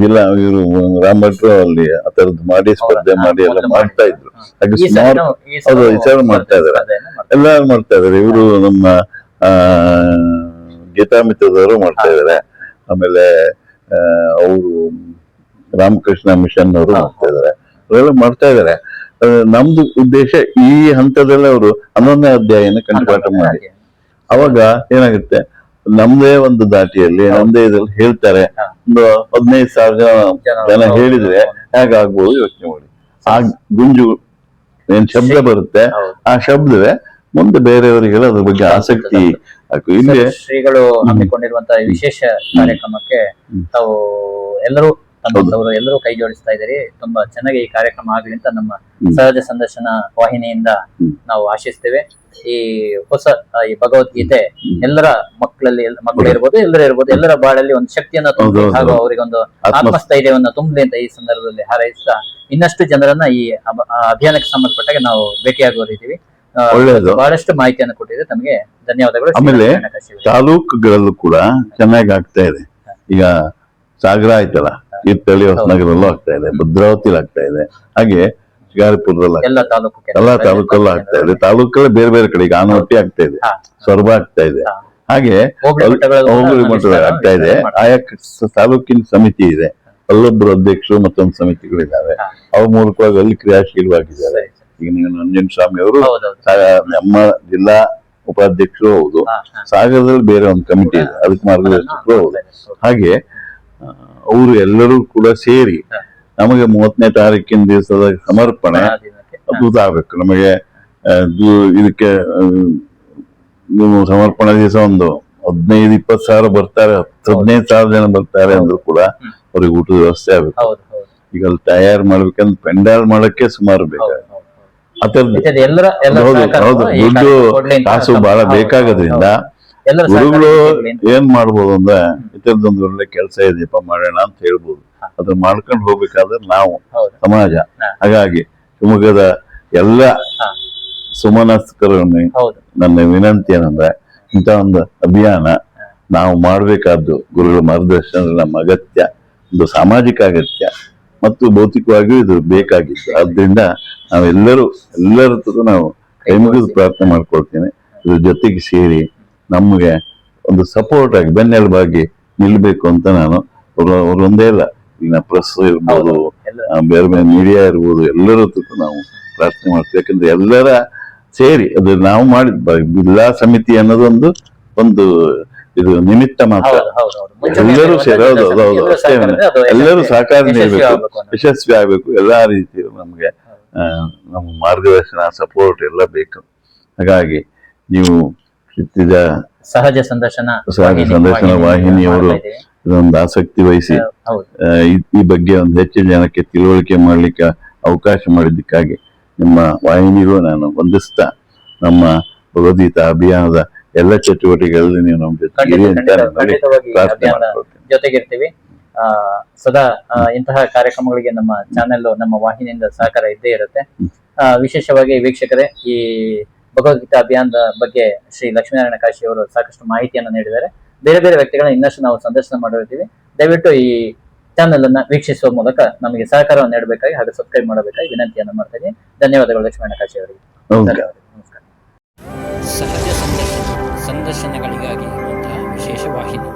ಜಿಲ್ಲಾ ಇವರು ರಾಮ್ ಅಲ್ಲಿ ಆ ತರದ್ದು ಮಾಡಿ ಸ್ಪರ್ಧೆ ಮಾಡಿ ಎಲ್ಲ ಮಾಡ್ತಾ ಇದ್ರು. ಹಾಗೆ ಸುಮಾರು ಹೌದು, ಸಲನೂ ಮಾಡ್ತಾ ಇದ್ದಾರೆ. ಎಲ್ಲರೂ ಮಾಡ್ತಾ ಇದಾರೆ ಇವರು ನಮ್ಮ ಆ ಗೀತಾ ಮಿತ್ರದವರು ಮಾಡ್ತಾ ಇದಾರೆ ಆಮೇಲೆ ಅವರು ರಾಮಕೃಷ್ಣ ಮಿಷನ್ ಅವರು. ಮಾಡ್ತಾ ಇದಾರೆ ಅವರೆಲ್ಲ ಮಾಡ್ತಾ ಇದಾರೆ ನಮ್ದು ಉದ್ದೇಶ ಈ ಹಂತದಲ್ಲಿ ಅವರು ಹನ್ನೊಂದನೇ ಅಧ್ಯಾಯನ ಕಂಠಪಾಠ ಮಾಡಿ. ಅವಾಗ ಏನಾಗುತ್ತೆ? ನಮ್ದೇ ಒಂದು ದಾಟಿಯಲ್ಲಿ ನಮ್ದೇ ಇದ್ರಲ್ಲಿ ಹೇಳ್ತಾರೆ. ಒಂದು ಹದಿನೈದು ಸಾವಿರ ಜನ ಹೇಳಿದ್ರೆ. ಹೇಗಾಗ್ಬೋದು ಯೋಚನೆ ಮಾಡಿ. ಆ ಗುಂಜು ಏನ್ ಶಬ್ದ ಬರುತ್ತೆ? ಆ ಶಬ್ದವೇ ಮುಂದೆ ಬೇರೆಯವರಿಗೆಲ್ಲ ಅದ್ರ ಬಗ್ಗೆ ಆಸಕ್ತಿ ಇಲ್ಲಿ ಶ್ರೀಗಳು ಹಮ್ಮಿಕೊಂಡಿರುವಂತಹ ವಿಶೇಷ ಕಾರ್ಯಕ್ರಮಕ್ಕೆ ತಾವು ಎಲ್ಲರೂ ತಮ್ಮಂತವರು ಎಲ್ಲರೂ ಕೈ ಜೋಡಿಸ್ತಾ ಇದ್ದೀರಿ. ತುಂಬಾ ಚೆನ್ನಾಗಿ ಈ ಕಾರ್ಯಕ್ರಮ ಆಗ್ಲಿ ಅಂತ ನಮ್ಮ ಸಹಜ ಸಂದರ್ಶನ ವಾಹಿನಿಯಿಂದ. ನಾವು ಆಶಿಸ್ತೇವೆ. ಈ ಹೊಸ ಈ ಭಗವದ್ಗೀತೆ ಎಲ್ಲರ ಮಕ್ಕಳಲ್ಲಿ ಎಲ್ಲ- ಮಕ್ಕಳು ಇರ್ಬೋದು ಎಲ್ಲರೂ ಇರ್ಬೋದು ಎಲ್ಲರ ಬಾಳಲ್ಲಿ ಒಂದು ಶಕ್ತಿಯನ್ನ ತುಂಬಿ. ಹಾಗೂ ಅವರಿಗೊಂದು ಆತ್ಮ ಆತ್ಮಸ್ಥೈರ್ಯವನ್ನ ತುಂಬಲಿ ಅಂತ ಈ ಸಂದರ್ಭದಲ್ಲಿ ಹಾರೈಸ್ತಾ ಇನ್ನಷ್ಟು ಜನರನ್ನ ಈ ಅಭಿಯಾನಕ್ಕೆ ಸಂಬಂಧಪಟ್ಟಾಗ ನಾವು ಭೇಟಿಯಾಗುವ ಆ, ಒಳ್ಳೆಯದು ಬಹಳಷ್ಟು ಮಾಹಿತಿಯನ್ನು ಕೊಟ್ಟಿದೆ. ತಮಗೆ ಧನ್ಯವಾದಗಳು. ಆಮೇಲೆ ತಾಲೂಕುಗಳಲ್ಲೂ ಕೂಡ ಚೆನ್ನಾಗಿ ಆಗ್ತಾ ಇದೆ. ಈಗ ಸಾಗರ ಆಯ್ತಲ್ಲ ತೀರ್ಥಹಳ್ಳಿ ಹೊಸನಗರಲ್ಲೂ ಆಗ್ತಾ ಇದೆ ಭದ್ರಾವತಿಲಿ ಆಗ್ತಾ ಇದೆ. ಹಾಗೆ ಶಿಕಾರಿಪುರದಲ್ಲಿ ಎಲ್ಲ ತಾಲೂಕಲ್ಲೂ ಆಗ್ತಾ ಇದೆ. ತಾಲೂಕಲ್ಲೇ ಬೇರೆ ಬೇರೆ ಕಡೆ ಈಗ ಆನವಟ್ಟಿ ಆಗ್ತಾ ಇದೆ. ಸೊರಬ ಆಗ್ತಾ ಇದೆ. ಹಾಗೆ ಹೋಬಳಿ ಆಗ್ತಾ ಇದೆ. ಆಯಾ ತಾಲೂಕಿನ ಸಮಿತಿ ಇದೆ. ಅಲ್ಲೊಬ್ಬರು ಅಧ್ಯಕ್ಷರು ಮತ್ತೊಂದು ಸಮಿತಿಗಳಿದ್ದಾವೆ. ಅವ್ರ ಮೂಲಕವಾಗಿ ಅಲ್ಲಿ ಕ್ರಿಯಾಶೀಲವಾಗಿದ್ದಾರೆ. ಈಗ ನೀವು ನಂಜನ್ ಸ್ವಾಮಿ ಅವರು ಹೌದೌದು ನಮ್ಮ ಜಿಲ್ಲಾ ಉಪಾಧ್ಯಕ್ಷರು ಹೌದು ಹಾ, ಹಾ. ಸಾಗರದಲ್ಲಿ ಬೇರೆ ಒಂದು ಕಮಿಟಿ ಇದೆ ಅದಕ್ಕೆ ಮಾರ್ಗದರ್ಶಕರು ಹೌದು ಹಾಗೆ ಅವರು ಎಲ್ಲರೂ ಕೂಡ ಸೇರಿ ಹಾ. ನಮಗೆ ಮೂವತ್ತನೇ ತಾರೀಕಿನ ದಿವಸದ ಸಮರ್ಪಣೆ ಆ ದಿನಕ್ಕೆ. ಹಾ. ಅದ್ಭುತ ಆಗ್ಬೇಕು ನಮಗೆ ಆ, ಇದು- ಇದಕ್ಕೆ ಆ, ನೀವು ಸಮರ್ಪಣಾ ದಿವಸ ಒಂದು ಹದಿನೈದು ಇಪ್ಪತ್ತು ಸಾವಿರ ಬರ್ತಾರೆ ಹತ್ತು ಹದಿನೈದು ಸಾವಿರ ಜನ ಬರ್ತಾರೆ ಅಂದ್ರೂ ಕೂಡ ಹ್ಮ್. ಅವ್ರಿಗೆ ಊಟದ ವ್ಯವಸ್ಥೆ ಆಗ್ಬೇಕು ಹೌದು ಹೌದು ಈಗ ಅಲ್ಲಿ ತಯಾರು ಮಾಡ್ಬೇಕಂದ್ರೆ ಪೆಂಡಾಲ್ ಮಾಡಕ್ಕೆ ಸುಮಾರು ಬೇಕಾಗುತ್ತೆ ದುಡ್ಡು ಕಾಸು ಬಹಳ ಬೇಕಾಗೋದ್ರಿಂದ. ಗುರುಗಳು. ಏನ್ ಮಾಡ್ಬೋದು ಅಂದ್ರೆ ಇತರದೊಂದು ಒಳ್ಳೆ ಕೆಲಸ ಇದೆಯಪ್ಪ ಮಾಡೋಣ ಅಂತ ಹೇಳ್ಬೋದು. ಅದನ್ನ ಮಾಡ್ಕೊಂಡು ಹೋಗ್ಬೇಕಾದ್ರೆ ನಾವು ಸಮಾಜ. ಹಾಗಾಗಿ ಶಿವಮೊಗ್ಗದ ಎಲ್ಲ. ಸುಮನಸ್ಕರನ್ನು ನನ್ನ ವಿನಂತಿ ಏನಂದ್ರೆ ಇಂಥ ಒಂದು ಅಭಿಯಾನ ನಾವು ಮಾಡಬೇಕಾದ್ದು ಗುರುಗಳ ಮಾರ್ಗದರ್ಶನ ನಮ್ಮ ಅಗತ್ಯ ಒಂದು ಸಾಮಾಜಿಕ ಅಗತ್ಯ. ಮತ್ತು ಭೌತಿಕವಾಗಿಯೂ ಇದು ಬೇಕಾಗಿತ್ತು ಆದ್ದರಿಂದ ನಾವೆಲ್ಲರೂ ಎಲ್ಲರ ಹತ್ರ ನಾವು ಕೈ ಮುಗಿದು ಪ್ರಾರ್ಥನೆ ಮಾಡ್ಕೊಳ್ತೇನೆ. ಇದ್ರ ಜೊತೆಗೆ ಸೇರಿ ನಮಗೆ ಒಂದು ಸಪೋರ್ಟ್ ಆಗಿ ಬೆನ್ನೆಲುಬಾಗಿ ನಿಲ್ಲಬೇಕು ಅಂತ ನಾನು ಅವರೊಂದೇ ಇಲ್ಲ ಈಗ ಪ್ರೆಸ್ ಇರ್ಬೋದು ಬೇರೆ ಬೇರೆ ಮೀಡಿಯಾ ಇರ್ಬೋದು ಎಲ್ಲರ ಹತ್ರ ನಾವು ಪ್ರಾರ್ಥನೆ ಮಾಡ್ತೀವಿ. ಯಾಕಂದ್ರೆ ಎಲ್ಲರ ಸೇರಿ ಅದು ನಾವು ಮಾಡಿದ ಬಿಲ್ಲಾ ಜಿಲ್ಲಾ ಸಮಿತಿ ಅನ್ನೋದೊಂದು ಒಂದು ಇದು ನಿಮಿತ್ತ ಮಾತ್ರ. ಎಲ್ಲರೂ ಸೇರಿ ಹೌದು ಹೌದು ಹೌದು ಅಷ್ಟೇ ಎಲ್ಲರೂ ಸಹಕಾರ ನೀಡಬೇಕು. ಯಶಸ್ವಿ ಆಗಬೇಕು. ಎಲ್ಲಾ ರೀತಿ ನಮಗೆ ನಮ್ಮ ಮಾರ್ಗದರ್ಶನ ಸಪೋರ್ಟ್ ಎಲ್ಲ ಬೇಕು. ಹಾಗಾಗಿ ನೀವು ಇತ್ತಿದ ಸಹಜ ಸಂದರ್ಶನ ಸಹಜ ಸಂದರ್ಶನ ವಾಹಿನಿಯವರು ಇದೊಂದು ಆಸಕ್ತಿ ವಹಿಸಿ ಈ- ಈ ಬಗ್ಗೆ ಒಂದು ಹೆಚ್ಚಿನ ಜನಕ್ಕೆ ತಿಳುವಳಿಕೆ ಮಾಡಲಿಕ್ಕೆ ಅವಕಾಶ ಮಾಡಿದ್ದಕ್ಕಾಗಿ ನಿಮ್ಮ ವಾಹಿನಿಗೂ ನಾನು ವಂದಿಸ್ತಾ ನಮ್ಮ ಭಗವದ್ಗೀತಾ ಅಭಿಯಾನದ ಎಲ್ಲ ಚಟುವಟಿಕೆಗಳಲ್ಲಿ ನೀವು ನಮ್ಮ ಜೊತೆ ಇರಿ ಖಂಡಿತ ಅಂತ ಖಂಡಿತ ನಾನು ಖಂಡಿತವಾಗಿ ಪ್ರಾರ್ಥನೆ ಮಾಡ್ಕೊಳ್ತೀನಿ. ಜೊತೆಗಿರ್ತೀವಿ. ಆ ಸದಾ ಆ, ಇಂತಹ ಕಾರ್ಯಕ್ರಮಗಳಿಗೆ ನಮ್ಮ ಚಾನೆಲ್ ನಮ್ಮ ವಾಹಿನಿಯಿಂದ ಸಹಕಾರ ಇದ್ದೇ ಇರುತ್ತೆ. ಆ, ವಿಶೇಷವಾಗಿ ವೀಕ್ಷಕರೇ ಈ ಭಗವದ್ಗೀತಾ ಅಭಿಯಾನದ ಬಗ್ಗೆ ಶ್ರೀ ಲಕ್ಷ್ಮೀನಾರಾಯಣ ಕಾಶಿ ಅವರು ಸಾಕಷ್ಟು ಮಾಹಿತಿಯನ್ನು ನೀಡಿದ್ದಾರೆ. ಬೇರೆ ಬೇರೆ ವ್ಯಕ್ತಿಗಳನ್ನ ಇನ್ನಷ್ಟು ನಾವು ಸಂದರ್ಶನ ಮಾಡಿರ್ತೀವಿ. ದಯವಿಟ್ಟು ಈ ಚಾನೆಲ್ ಅನ್ನ ವೀಕ್ಷಿಸುವ ಮೂಲಕ ನಮಗೆ ಸಹಕಾರವನ್ನು ನೀಡಬೇಕಾಗಿ ಹಾಗೂ ಸಬ್ಸ್ಕ್ರೈಬ್ ಮಾಡಬೇಕಾಗಿ ವಿನಂತಿಯನ್ನು ಮಾಡ್ತೀನಿ. ಧನ್ಯವಾದಗಳು ಲಕ್ಷ್ಮೀನಾರಾಯಣ ಕಾಶಿ ಅವರಿಗೆ. ಧನ್ಯವಾದಗಳು. ನಮಸ್ಕಾರ. ಸಹಜ ಸಂದರ್ಶನಗಳಿಗಾಗಿ ಇರುವಂತಹ ವಿಶೇಷ ವಾಹಿನಿ.